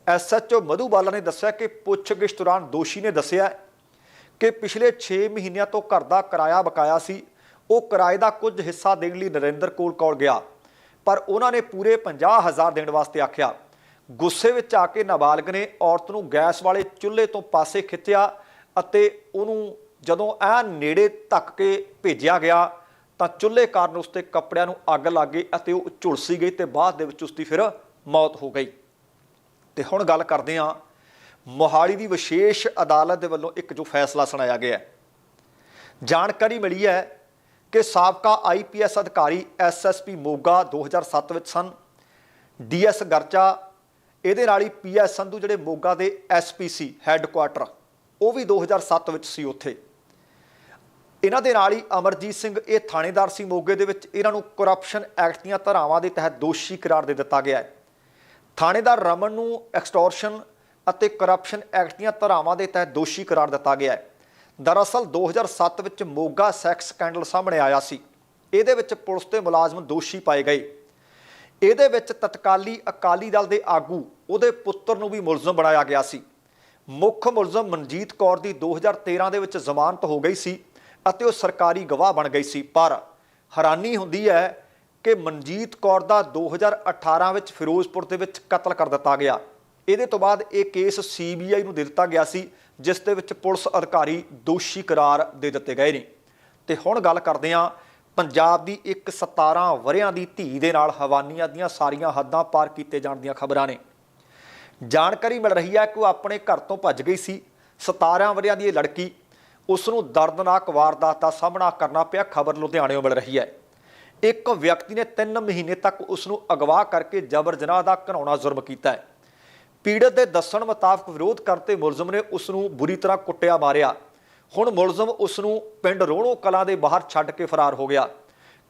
ਐਸਐਚਓ ਮਧੂਬਾਲਾ ਨੇ ਦੱਸਿਆ ਕਿ ਪੁੱਛਗਿੱਛ ਦੌਰਾਨ ਦੋਸ਼ੀ ਨੇ ਦੱਸਿਆ ਕਿ ਪਿਛਲੇ 6 ਮਹੀਨਿਆਂ ਤੋਂ ਘਰ ਦਾ ਕਿਰਾਇਆ ਬਕਾਇਆ ਸੀ। ਉਹ ਕਿਰਾਏ ਦਾ ਕੁਝ ਹਿੱਸਾ ਦੇਣ ਲਈ ਨਰਿੰਦਰ ਕੋਲ ਕੌਲ ਗਿਆ, ਪਰ ਉਹਨਾਂ ਨੇ ਪੂਰੇ 50000 ਦੇਣ ਵਾਸਤੇ ਆਖਿਆ। ਗੁੱਸੇ ਵਿੱਚ ਆ ਕੇ ਨਾਬਾਲਗ ਨੇ ਔਰਤ ਨੂੰ ਗੈਸ ਵਾਲੇ ਚੁੱਲ੍ਹੇ ਤੋਂ ਪਾਸੇ ਖਿੱਚਿਆ ਅਤੇ ਉਹਨੂੰ ਜਦੋਂ ਐ ਨੇੜੇ ਧੱਕ ਕੇ ਭੇਜਿਆ ਗਿਆ ਤਾਂ ਚੁੱਲ੍ਹੇ ਕਾਰਨ ਉਸ ਤੇ ਕੱਪੜਿਆਂ ਨੂੰ ਅੱਗ ਲੱਗ ਗਈ ਅਤੇ ਉਹ ਝੁਲਸੀ ਗਈ ਤੇ ਬਾਅਦ ਦੇ ਵਿੱਚ ਉਸ ਦੀ ਫਿਰ ਮੌਤ ਹੋ ਗਈ। ਤੇ ਹੁਣ ਗੱਲ ਕਰਦੇ ਹਾਂ, ਮੋਹਾਲੀ ਦੀ ਵਿਸ਼ੇਸ਼ ਅਦਾਲਤ ਦੇ ਵੱਲੋਂ ਇੱਕ ਜੋ ਫੈਸਲਾ ਸੁਣਾਇਆ ਗਿਆ ਹੈ। ਜਾਣਕਾਰੀ ਮਿਲੀ ਹੈ ਕਿ ਸਾਬਕਾ ਆਈਪੀਐਸ ਅਧਿਕਾਰੀ ਐਸਐਸਪੀ ਮੋਗਾ 2007 ਵਿੱਚ ਸਨ। ਡੀਐਸ ਗਰਚਾ, ਇਹਦੇ ਨਾਲ ਹੀ ਪੀਐਸ ਸੰਧੂ ਜਿਹੜੇ ਮੋਗਾ ਦੇ ਐਸਪੀਸੀ ਹੈੱਡਕੁਆਟਰ, ਉਹ ਵੀ 2007 ਵਿੱਚ ਸੀ ਉੱਥੇ। ਇਹਨਾਂ ਦੇ ਨਾਲ ਹੀ ਅਮਰਜੀਤ ਸਿੰਘ, ਇਹ ਥਾਣੇਦਾਰ ਸੀ ਮੋਗੇ ਦੇ ਵਿੱਚ। ਇਹਨਾਂ ਨੂੰ ਕਰਪਸ਼ਨ ਐਕਟ ਦੀਆਂ ਧਾਰਾਵਾਂ ਦੇ ਤਹਿਤ ਦੋਸ਼ੀ ਕਰਾਰ ਦੇ ਦਿੱਤਾ ਗਿਆ ਹੈ। ਥਾਣੇਦਾਰ ਰਮਨ ਨੂੰ ਐਕਸਟੋਰਸ਼ਨ ਅਤੇ ਕਰਪਸ਼ਨ ਐਕਟ ਦੀਆਂ ਧਾਰਾਵਾਂ ਦੇ ਤਹਿਤ ਦੋਸ਼ੀ ਕਰਾਰ ਦਿੱਤਾ ਗਿਆ ਹੈ। ਦਰਅਸਲ 2007 ਵਿੱਚ ਮੋਗਾ ਸੈਕਸ ਸਕੈਂਡਲ ਸਾਹਮਣੇ ਆਇਆ ਸੀ। ਇਹਦੇ ਵਿੱਚ ਪੁਲਿਸ ਦੇ ਮੁਲਾਜ਼ਮ ਦੋਸ਼ੀ ਪਾਏ ਗਏ। ਇਹਦੇ ਵਿੱਚ ਤਤਕਾਲੀ ਅਕਾਲੀ ਦਲ ਦੇ ਆਗੂ, ਉਹਦੇ ਪੁੱਤਰ ਨੂੰ ਵੀ ਮੁਲਜ਼ਮ ਬਣਾਇਆ ਗਿਆ ਸੀ। ਮੁੱਖ ਮੁਲਜ਼ਮ ਮਨਜੀਤ ਕੌਰ ਦੀ 2013 ਦੇ ਵਿੱਚ ਜ਼ਮਾਨਤ ਹੋ ਗਈ ਸੀ ਅਤੇ ਉਹ ਸਰਕਾਰੀ ਗਵਾਹ ਬਣ ਗਈ ਸੀ। ਪਰ ਹੈਰਾਨੀ ਹੁੰਦੀ ਹੈ ਕਿ ਮਨਜੀਤ ਕੌਰ ਦਾ 2018 ਵਿੱਚ ਫਿਰੋਜ਼ਪੁਰ ਦੇ ਵਿੱਚ ਕਤਲ ਕਰ ਦਿੱਤਾ ਗਿਆ। ਇਹਦੇ ਤੋਂ ਬਾਅਦ ਇਹ ਕੇਸ ਸੀਬੀਆਈ ਨੂੰ ਦੇ ਦਿੱਤਾ ਗਿਆ ਸੀ ਜਿਸ ਦੇ ਵਿੱਚ ਪੁਲਿਸ ਅਧਿਕਾਰੀ ਦੋਸ਼ੀ ਕਰਾਰ ਦੇ ਦਿੱਤੇ ਗਏ ਨੇ। ਤੇ ਹੁਣ ਗੱਲ ਕਰਦੇ ਹਾਂ ਪੰਜਾਬ ਦੀ ਇੱਕ 17 ਵਰਿਆਂ ਦੀ ਧੀ ਦੇ ਨਾਲ ਹਵਾਨੀਆਂ ਦੀਆਂ ਸਾਰੀਆਂ ਹੱਦਾਂ ਪਾਰ ਕੀਤੇ ਜਾਣ ਦੀਆਂ ਖਬਰਾਂ ਨੇ। ਜਾਣਕਾਰੀ ਮਿਲ ਰਹੀ ਹੈ ਕਿ ਉਹ ਆਪਣੇ ਘਰ ਤੋਂ ਭੱਜ ਗਈ ਸੀ। 17 ਵਰਿਆਂ ਦੀ ਇਹ ਲੜਕੀ ਉਸ ਨੂੰ ਦਰਦਨਾਕ ਵਾਰਦਾਤ ਦਾ ਸਾਹਮਣਾ ਕਰਨਾ ਪਿਆ। ਖਬਰ ਲੁਧਿਆਣੇੋਂ ਮਿਲ ਰਹੀ ਹੈ। ਇੱਕ ਵਿਅਕਤੀ ਨੇ 3 ਮਹੀਨੇ ਤੱਕ ਉਸ ਨੂੰ ਅਗਵਾ ਕਰਕੇ ਜਬਰ ਜਨਾਹ ਦਾ ਘਿਨਾਉਣਾ ਜ਼ੁਰਮ ਕੀਤਾ ਹੈ। ਪੀੜਤ ਦੇ ਦੱਸਣ ਮੁਤਾਬਕ ਵਿਰੋਧ ਕਰਤੇ ਮੁਲਜ਼ਮ ਨੇ ਉਸ ਨੂੰ ਬੁਰੀ ਤਰ੍ਹਾਂ ਕੁੱਟਿਆ ਮਾਰਿਆ। ਹੁਣ ਮੁਲਜ਼ਮ ਉਸ ਨੂੰ ਪਿੰਡ ਰੋਣੋ ਕਲਾਂ ਦੇ ਬਾਹਰ ਛੱਡ ਕੇ ਫਰਾਰ ਹੋ ਗਿਆ।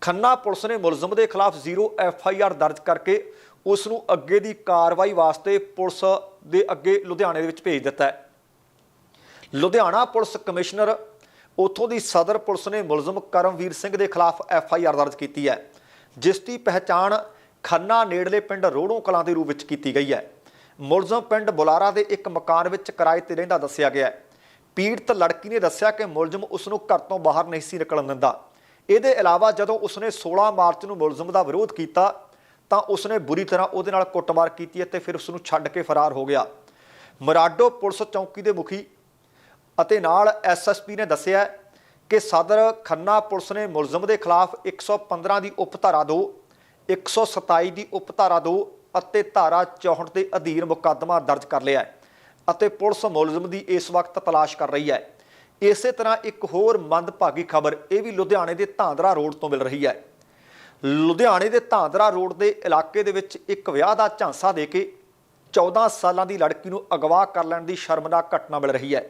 ਖੰਨਾ ਪੁਲਿਸ ਨੇ ਮੁਲਜ਼ਮ ਦੇ ਖਿਲਾਫ ਜ਼ੀਰੋ ਐਫ ਆਈ ਆਰ ਦਰਜ ਕਰਕੇ ਉਸ ਨੂੰ ਅੱਗੇ ਦੀ ਕਾਰਵਾਈ ਵਾਸਤੇ ਪੁਲਿਸ ਦੇ ਅੱਗੇ ਲੁਧਿਆਣੇ ਦੇ ਵਿੱਚ ਭੇਜ ਦਿੱਤਾ ਹੈ। ਲੁਧਿਆਣਾ ਪੁਲਿਸ ਕਮਿਸ਼ਨਰ ਉਥੋਂ ਦੀ ਸਦਰ ਪੁਲਿਸ ਨੇ ਮੁਲਜ਼ਮ ਕਰਮਵੀਰ ਸਿੰਘ ਦੇ ਖਿਲਾਫ ਐਫ ਆਈ ਆਰ ਦਰਜ ਕੀਤੀ ਹੈ, ਜਿਸ ਦੀ ਪਹਿਚਾਣ ਖੰਨਾ ਨੇੜਲੇ ਪਿੰਡ ਰੋੜੋਂ ਕਲਾਂ ਦੇ ਰੂਪ ਵਿੱਚ ਕੀਤੀ ਗਈ ਹੈ। ਮੁਲਜ਼ਮ ਪਿੰਡ ਬੁਲਾਰਾ ਦੇ ਇੱਕ ਮਕਾਨ ਵਿੱਚ ਕਿਰਾਏ ਤੇ ਰਹਿੰਦਾ ਦੱਸਿਆ ਗਿਆ ਹੈ। ਪੀੜਤ ਲੜਕੀ ਨੇ ਦੱਸਿਆ ਕਿ ਮੁਲਜ਼ਮ ਉਸ ਨੂੰ ਘਰ ਤੋਂ ਬਾਹਰ ਨਹੀਂ ਸੀ ਨਿਕਲਣ ਦਿੰਦਾ। ਇਹਦੇ ਇਲਾਵਾ ਜਦੋਂ ਉਸਨੇ 16 ਮਾਰਚ ਨੂੰ ਮੁਲਜ਼ਮ ਦਾ ਵਿਰੋਧ ਕੀਤਾ, ਤਾਂ ਉਸਨੇ ਬੁਰੀ ਤਰ੍ਹਾਂ ਉਹਦੇ ਨਾਲ ਕੁੱਟਮਾਰ ਕੀਤੀ ਅਤੇ ਫਿਰ ਉਸ ਨੂੰ ਛੱਡ ਕੇ ਫਰਾਰ ਹੋ ਗਿਆ। ਮਰਾਡੋ ਪੁਲਿਸ ਚੌਕੀ ਦੇ ਮੁਖੀ ਅਤੇ ਨਾਲ ਐਸਐਸਪੀ ਨੇ ਦੱਸਿਆ ਕਿ ਸਦਰ ਖੰਨਾ ਪੁਲਿਸ ਨੇ ਮੁਲਜ਼ਮ ਦੇ ਖਿਲਾਫ 115 ਦੀ ਉਪ ਧਾਰਾ 2 127 ਦੀ ਉਪ ਧਾਰਾ 2 ਅਤੇ ਧਾਰਾ 64 ਦੇ ਅਧੀਨ ਮੁਕੱਦਮਾ ਦਰਜ ਕਰ ਲਿਆ ਹੈ ਅਤੇ ਪੁਲਿਸ ਮੁਲਜ਼ਮ ਦੀ ਇਸ ਵਕਤ ਤਲਾਸ਼ ਕਰ ਰਹੀ ਹੈ। ਇਸੇ ਤਰ੍ਹਾਂ ਇੱਕ ਹੋਰ ਮੰਦਭਾਗੀ ਖਬਰ, ਇਹ ਵੀ ਲੁਧਿਆਣੇ ਦੇ ਧਾਂਦਰਾ ਰੋਡ ਤੋਂ ਮਿਲ ਰਹੀ ਹੈ। ਲੁਧਿਆਣੇ ਦੇ ਧਾਂਦਰਾ ਰੋਡ ਦੇ ਇਲਾਕੇ ਦੇ ਵਿੱਚ ਇੱਕ ਵਿਆਹ ਦਾ ਝਾਂਸਾ ਦੇ ਕੇ 14 ਸਾਲਾਂ ਦੀ ਲੜਕੀ ਨੂੰ ਅਗਵਾ ਕਰ ਲੈਣ ਦੀ ਸ਼ਰਮਨਾਕ ਘਟਨਾ ਮਿਲ ਰਹੀ ਹੈ।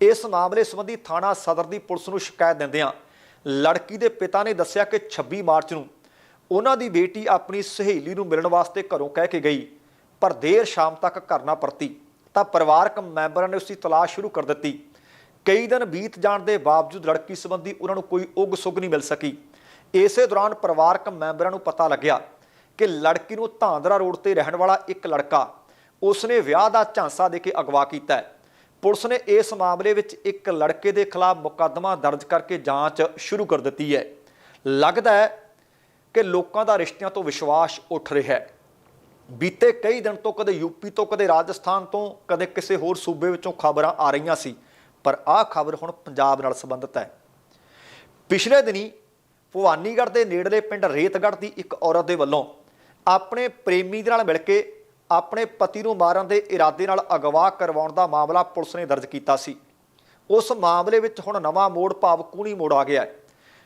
ਇਸ ਮਾਮਲੇ ਸੰਬੰਧੀ ਥਾਣਾ ਸਦਰ ਦੀ ਪੁਲਿਸ ਨੂੰ ਸ਼ਿਕਾਇਤ ਦਿੰਦਿਆਂ ਲੜਕੀ ਦੇ ਪਿਤਾ ਨੇ ਦੱਸਿਆ ਕਿ 26 ਮਾਰਚ ਨੂੰ ਉਹਨਾਂ ਦੀ ਬੇਟੀ ਆਪਣੀ ਸਹੇਲੀ ਨੂੰ ਮਿਲਣ ਵਾਸਤੇ ਘਰੋਂ ਕਹਿ ਕੇ ਗਈ, ਪਰ ਦੇਰ ਸ਼ਾਮ ਤੱਕ ਘਰ ਨਾ ਪਰਤੀ, ਤਾਂ ਪਰਿਵਾਰਕ ਮੈਂਬਰਾਂ ਨੇ ਉਸ ਦੀ ਤਲਾਸ਼ ਸ਼ੁਰੂ ਕਰ ਦਿੱਤੀ। ਕਈ ਦਿਨ ਬੀਤ ਜਾਣ ਦੇ ਬਾਵਜੂਦ ਲੜਕੀ ਸੰਬੰਧੀ ਉਹਨਾਂ ਨੂੰ ਕੋਈ ਉਗ ਸੁਗ ਨਹੀਂ ਮਿਲ ਸਕੀ। ਇਸੇ ਦੌਰਾਨ ਪਰਿਵਾਰਕ ਮੈਂਬਰਾਂ ਨੂੰ ਪਤਾ ਲੱਗਿਆ ਕਿ ਲੜਕੀ ਨੂੰ ਧਾਂਦਰਾ ਰੋਡ ਤੇ ਰਹਿਣ ਵਾਲਾ ਇੱਕ ਲੜਕਾ, ਉਸਨੇ ਵਿਆਹ ਦਾ ਝਾਂਸਾ ਦੇ ਕੇ ਅਗਵਾ ਕੀਤਾ ਹੈ। ਪੁਲਿਸ ਨੇ ਇਸ ਮਾਮਲੇ ਵਿੱਚ ਇੱਕ ਲੜਕੇ ਦੇ ਖਿਲਾਫ ਮੁਕੱਦਮਾ ਦਰਜ ਕਰਕੇ ਜਾਂਚ ਸ਼ੁਰੂ ਕਰ ਦਿੱਤੀ ਹੈ। ਲੱਗਦਾ ਹੈ ਕਿ ਲੋਕਾਂ ਦਾ ਰਿਸ਼ਤਿਆਂ ਤੋਂ ਵਿਸ਼ਵਾਸ ਉੱਠ ਰਿਹਾ ਹੈ। ਬੀਤੇ ਕਈ ਦਿਨ ਤੋਂ ਕਦੇ ਯੂਪੀ ਤੋਂ, ਕਦੇ ਰਾਜਸਥਾਨ ਤੋਂ, ਕਦੇ ਕਿਸੇ ਹੋਰ ਸੂਬੇ ਵਿੱਚੋਂ ਖਬਰਾਂ ਆ ਰਹੀਆਂ ਸੀ, ਪਰ ਆਹ ਖਬਰ ਹੁਣ ਪੰਜਾਬ ਨਾਲ ਸੰਬੰਧਿਤ ਹੈ। ਪਿਛਲੇ ਦਿਨੀ ਭਵਾਨੀਗੜ੍ਹ ਦੇ ਨੇੜਲੇ ਪਿੰਡ ਰੇਤਗੜ੍ਹ ਦੀ ਇੱਕ ਔਰਤ ਦੇ ਵੱਲੋਂ ਆਪਣੇ ਪ੍ਰੇਮੀ ਦੇ ਨਾਲ ਮਿਲ ਕੇ ਆਪਣੇ ਪਤੀ ਨੂੰ ਮਾਰਨ ਦੇ ਇਰਾਦੇ ਨਾਲ ਅਗਵਾ ਕਰਵਾਉਣ ਦਾ ਮਾਮਲਾ ਪੁਲਿਸ ਨੇ ਦਰਜ ਕੀਤਾ ਸੀ। ਉਸ ਮਾਮਲੇ ਵਿੱਚ ਹੁਣ ਨਵਾਂ ਮੋੜ ਭਾਵ ਕੂਣੀ ਮੋੜ ਆ ਗਿਆ ਹੈ।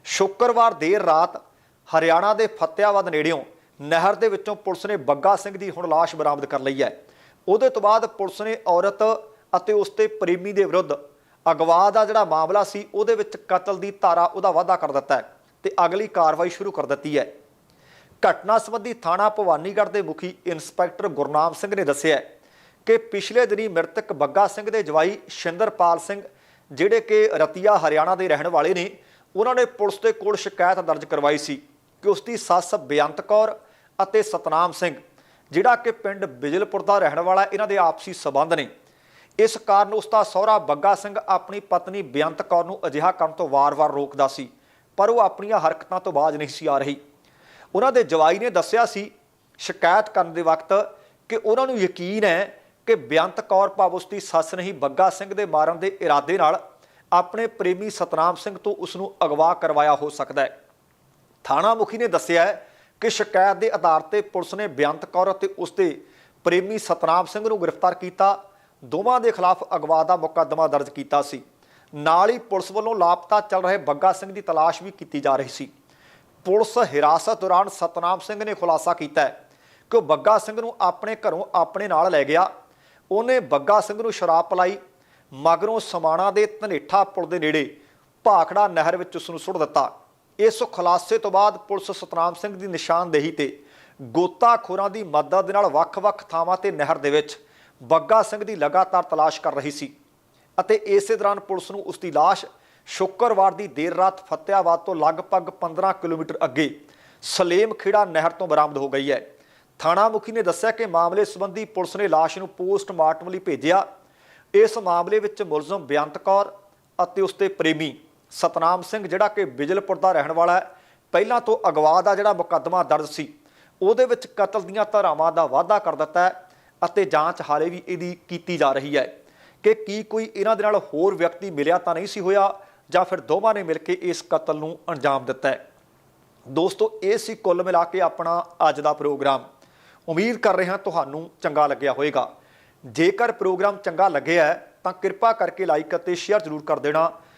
ਸ਼ੁੱਕਰਵਾਰ ਦੇਰ ਰਾਤ ਹਰਿਆਣਾ ਦੇ ਫਤਿਆਬਾਦ ਨੇੜਿਓਂ ਨਹਿਰ ਦੇ ਵਿੱਚੋਂ ਪੁਲਿਸ ਨੇ ਬੱਗਾ ਸਿੰਘ ਦੀ ਹੁਣ ਲਾਸ਼ ਬਰਾਮਦ ਕਰ ਲਈ ਹੈ। ਉਹਦੇ ਤੋਂ ਬਾਅਦ ਪੁਲਿਸ ਨੇ ਔਰਤ ਅਤੇ ਉਸ ਤੇ ਪ੍ਰੇਮੀ ਦੇ ਵਿਰੁੱਧ ਅਗਵਾ ਦਾ ਜਿਹੜਾ ਮਾਮਲਾ ਸੀ, ਉਹਦੇ ਵਿੱਚ ਕਤਲ ਦੀ ਧਾਰਾ ਉਹਦਾ ਵਾਅਦਾ ਕਰ ਦਿੱਤਾ ਹੈ ਤੇ ਅਗਲੀ ਕਾਰਵਾਈ ਸ਼ੁਰੂ ਕਰ ਦਿੱਤੀ ਹੈ। ਘਟਨਾ ਸੰਬੰਧੀ ਥਾਣਾ ਭਵਾਨੀਗੜ੍ਹ ਦੇ ਮੁਖੀ ਇੰਸਪੈਕਟਰ ਗੁਰਨਾਮ ਸਿੰਘ ਨੇ ਦੱਸਿਆ ਕਿ ਪਿਛਲੇ ਦਿਨੀ ਮ੍ਰਿਤਕ ਬੱਗਾ ਸਿੰਘ ਦੇ ਜਵਾਈ ਸ਼ਿੰਦਰਪਾਲ ਸਿੰਘ, ਜਿਹੜੇ ਕਿ ਰਤੀਆ, ਹਰਿਆਣਾ ਦੇ ਰਹਿਣ ਵਾਲੇ ਨੇ, ਉਹਨਾਂ ਨੇ ਪੁਲਿਸ ਦੇ ਕੋਲ ਸ਼ਿਕਾਇਤ ਦਰਜ ਕਰਵਾਈ ਸੀ। ਕਿ ਉਸ ਦੀ ਸੱਸ ਬੇਅੰਤ ਕੌਰ ਅਤੇ ਸਤਨਾਮ ਸਿੰਘ, ਜਿਹੜਾ ਕਿ ਪਿੰਡ ਬਿਜਲਪੁਰ ਦਾ ਰਹਿਣ ਵਾਲਾ, ਇਹਨਾਂ ਦੇ ਆਪਸੀ ਸਬੰਧ ਨੇ। ਇਸ ਕਾਰਨ ਉਸ ਦਾ ਸਹੁਰਾ ਬੱਗਾ ਸਿੰਘ ਆਪਣੀ ਪਤਨੀ ਬੇਅੰਤ ਕੌਰ ਨੂੰ ਅਜਿਹਾ ਕਰਨ ਤੋਂ ਵਾਰ-ਵਾਰ ਰੋਕਦਾ ਸੀ, ਪਰ ਉਹ ਆਪਣੀਆਂ ਹਰਕਤਾਂ ਤੋਂ ਬਾਜ਼ ਨਹੀਂ ਸੀ ਆ ਰਹੀ। ਉਹਨਾਂ ਦੇ ਜਵਾਈ ਨੇ ਦੱਸਿਆ ਸੀ, ਸ਼ਿਕਾਇਤ ਕਰਨ ਦੇ ਵਕਤ ਕਿ ਉਹਨਾਂ ਨੂੰ ਯਕੀਨ ਹੈ ਕਿ ਬੇਅੰਤ ਕੌਰ ਭਾਵ ਉਸ ਦੀ ਸੱਸ ਨਹੀਂ, ਬੱਗਾ ਸਿੰਘ ਦੇ ਮਾਰਨ ਦੇ ਇਰਾਦੇ ਨਾਲ ਆਪਣੇ ਪ੍ਰੇਮੀ ਸਤਨਾਮ ਸਿੰਘ ਤੋਂ ਉਸ ਨੂੰ ਅਗਵਾ ਕਰਵਾਇਆ ਹੋ ਸਕਦਾ ਹੈ। ਥਾਣਾ ਮੁਖੀ ਨੇ ਦੱਸਿਆ ਕਿ ਸ਼ਿਕਾਇਤ ਦੇ ਆਧਾਰ ਤੇ ਪੁਲਿਸ ਨੇ ਬੇਅੰਤ ਕੌਰ ਅਤੇ ਉਸਦੇ ਪ੍ਰੇਮੀ ਸਤਨਾਮ ਸਿੰਘ ਨੂੰ ਗ੍ਰਿਫਤਾਰ ਕੀਤਾ। ਦੋਵਾਂ ਦੇ ਖਿਲਾਫ ਅਗਵਾ ਦਾ ਮੁਕੱਦਮਾ ਦਰਜ ਕੀਤਾ ਸੀ। ਨਾਲ ਹੀ ਪੁਲਿਸ ਵੱਲੋਂ ਲਾਪਤਾ ਚੱਲ ਰਹੇ ਬੱਗਾ ਸਿੰਘ ਦੀ ਤਲਾਸ਼ ਵੀ ਕੀਤੀ ਜਾ ਰਹੀ ਸੀ। ਪੁਲਿਸ ਹਿਰਾਸਤ ਦੌਰਾਨ ਸਤਨਾਮ ਸਿੰਘ ਨੇ ਖੁਲਾਸਾ ਕੀਤਾ ਕਿ ਉਹ ਬੱਗਾ ਸਿੰਘ ਨੂੰ ਆਪਣੇ ਘਰੋਂ ਆਪਣੇ ਨਾਲ ਲੈ ਗਿਆ। ਉਹਨੇ ਬੱਗਾ ਸਿੰਘ ਨੂੰ ਸ਼ਰਾਬ ਪਿਲਾਈ, ਮਗਰੋਂ ਸਮਾਣਾ ਦੇ ਧਨੇਠਾ ਪੁਲ ਦੇ ਨੇੜੇ ਭਾਖੜਾ ਨਹਿਰ ਵਿੱਚ ਉਸ ਨੂੰ ਸੁੱਟ ਦਿੱਤਾ। ਇਸ ਖੁਲਾਸੇ ਤੋਂ ਬਾਅਦ ਪੁਲਿਸ ਸਤਨਾਮ ਸਿੰਘ ਦੀ ਨਿਸ਼ਾਨਦੇਹੀ ਤੇ ਗੋਤਾਖੋਰਾਂ ਦੀ ਮਦਦ ਦੇ ਨਾਲ ਵੱਖ-ਵੱਖ ਥਾਵਾਂ ਤੇ ਨਹਿਰ ਦੇ ਵਿੱਚ ਬੱਗਾ ਸਿੰਘ ਦੀ ਲਗਾਤਾਰ ਤਲਾਸ਼ ਕਰ ਰਹੀ ਸੀ ਅਤੇ ਇਸੇ ਦੌਰਾਨ ਪੁਲਿਸ ਨੂੰ ਉਸ ਦੀ ਲਾਸ਼ ਸ਼ੁੱਕਰਵਾਰ ਦੀ ਦੇਰ ਰਾਤ ਫਤਿਆਬਾਦ ਤੋਂ ਲਗਭਗ 15 ਕਿਲੋਮੀਟਰ ਅੱਗੇ ਸਲੇਮ ਖੇੜਾ ਨਹਿਰ ਤੋਂ ਬਰਾਮਦ ਹੋ ਗਈ ਹੈ। ਥਾਣਾ ਮੁਖੀ ਨੇ ਦੱਸਿਆ ਕਿ ਮਾਮਲੇ ਸੰਬੰਧੀ ਪੁਲਿਸ ਨੇ ਲਾਸ਼ ਨੂੰ ਪੋਸਟਮਾਰਟਮ ਲਈ ਭੇਜਿਆ। ਇਸ ਮਾਮਲੇ ਵਿੱਚ ਮੁਲਜ਼ਮ ਬੇਅੰਤ ਕੌਰ ਅਤੇ ਉਸਦੇ ਪ੍ਰੇਮੀ ਸਤਨਾਮ ਸਿੰਘ ਜਿਹੜਾ ਕਿ ਬਿਜਲਪੁਰ ਦਾ ਰਹਿਣ ਵਾਲਾ ਹੈ, ਪਹਿਲਾਂ ਤੋਂ ਅਗਵਾ ਦਾ ਜਿਹੜਾ ਮੁਕੱਦਮਾ ਦਰਜ ਸੀ, ਉਹਦੇ ਵਿੱਚ ਕਤਲ ਦੀਆਂ ਧਾਰਾਵਾਂ ਦਾ ਵਾਅਦਾ ਕਰ ਦਿੱਤਾ ਹੈ ਅਤੇ ਜਾਂਚ ਹਾਲੇ ਵੀ ਇਹਦੀ ਕੀਤੀ ਜਾ ਰਹੀ ਹੈ ਕਿ ਕੀ ਕੋਈ ਇਹਨਾਂ ਦੇ ਨਾਲ ਹੋਰ ਵਿਅਕਤੀ ਮਿਲਿਆ ਤਾਂ ਨਹੀਂ ਸੀ ਹੋਇਆ ਜਾਂ ਫਿਰ ਦੋਵਾਂ ਨੇ ਮਿਲ ਕੇ ਇਸ ਕਤਲ ਨੂੰ ਅੰਜਾਮ ਦਿੱਤਾ ਹੈ। ਦੋਸਤੋ, ਇਹ ਸੀ ਕੁੱਲ ਮਿਲਾ ਕੇ ਆਪਣਾ ਅੱਜ ਦਾ ਪ੍ਰੋਗਰਾਮ। ਉਮੀਦ ਕਰ ਰਿਹਾ ਤੁਹਾਨੂੰ ਚੰਗਾ ਲੱਗਿਆ ਹੋਵੇਗਾ। ਜੇਕਰ ਪ੍ਰੋਗਰਾਮ ਚੰਗਾ ਲੱਗਿਆ ਤਾਂ ਕਿਰਪਾ ਕਰਕੇ ਲਾਈਕ ਅਤੇ ਸ਼ੇਅਰ ਜ਼ਰੂਰ ਕਰ ਦੇਣਾ।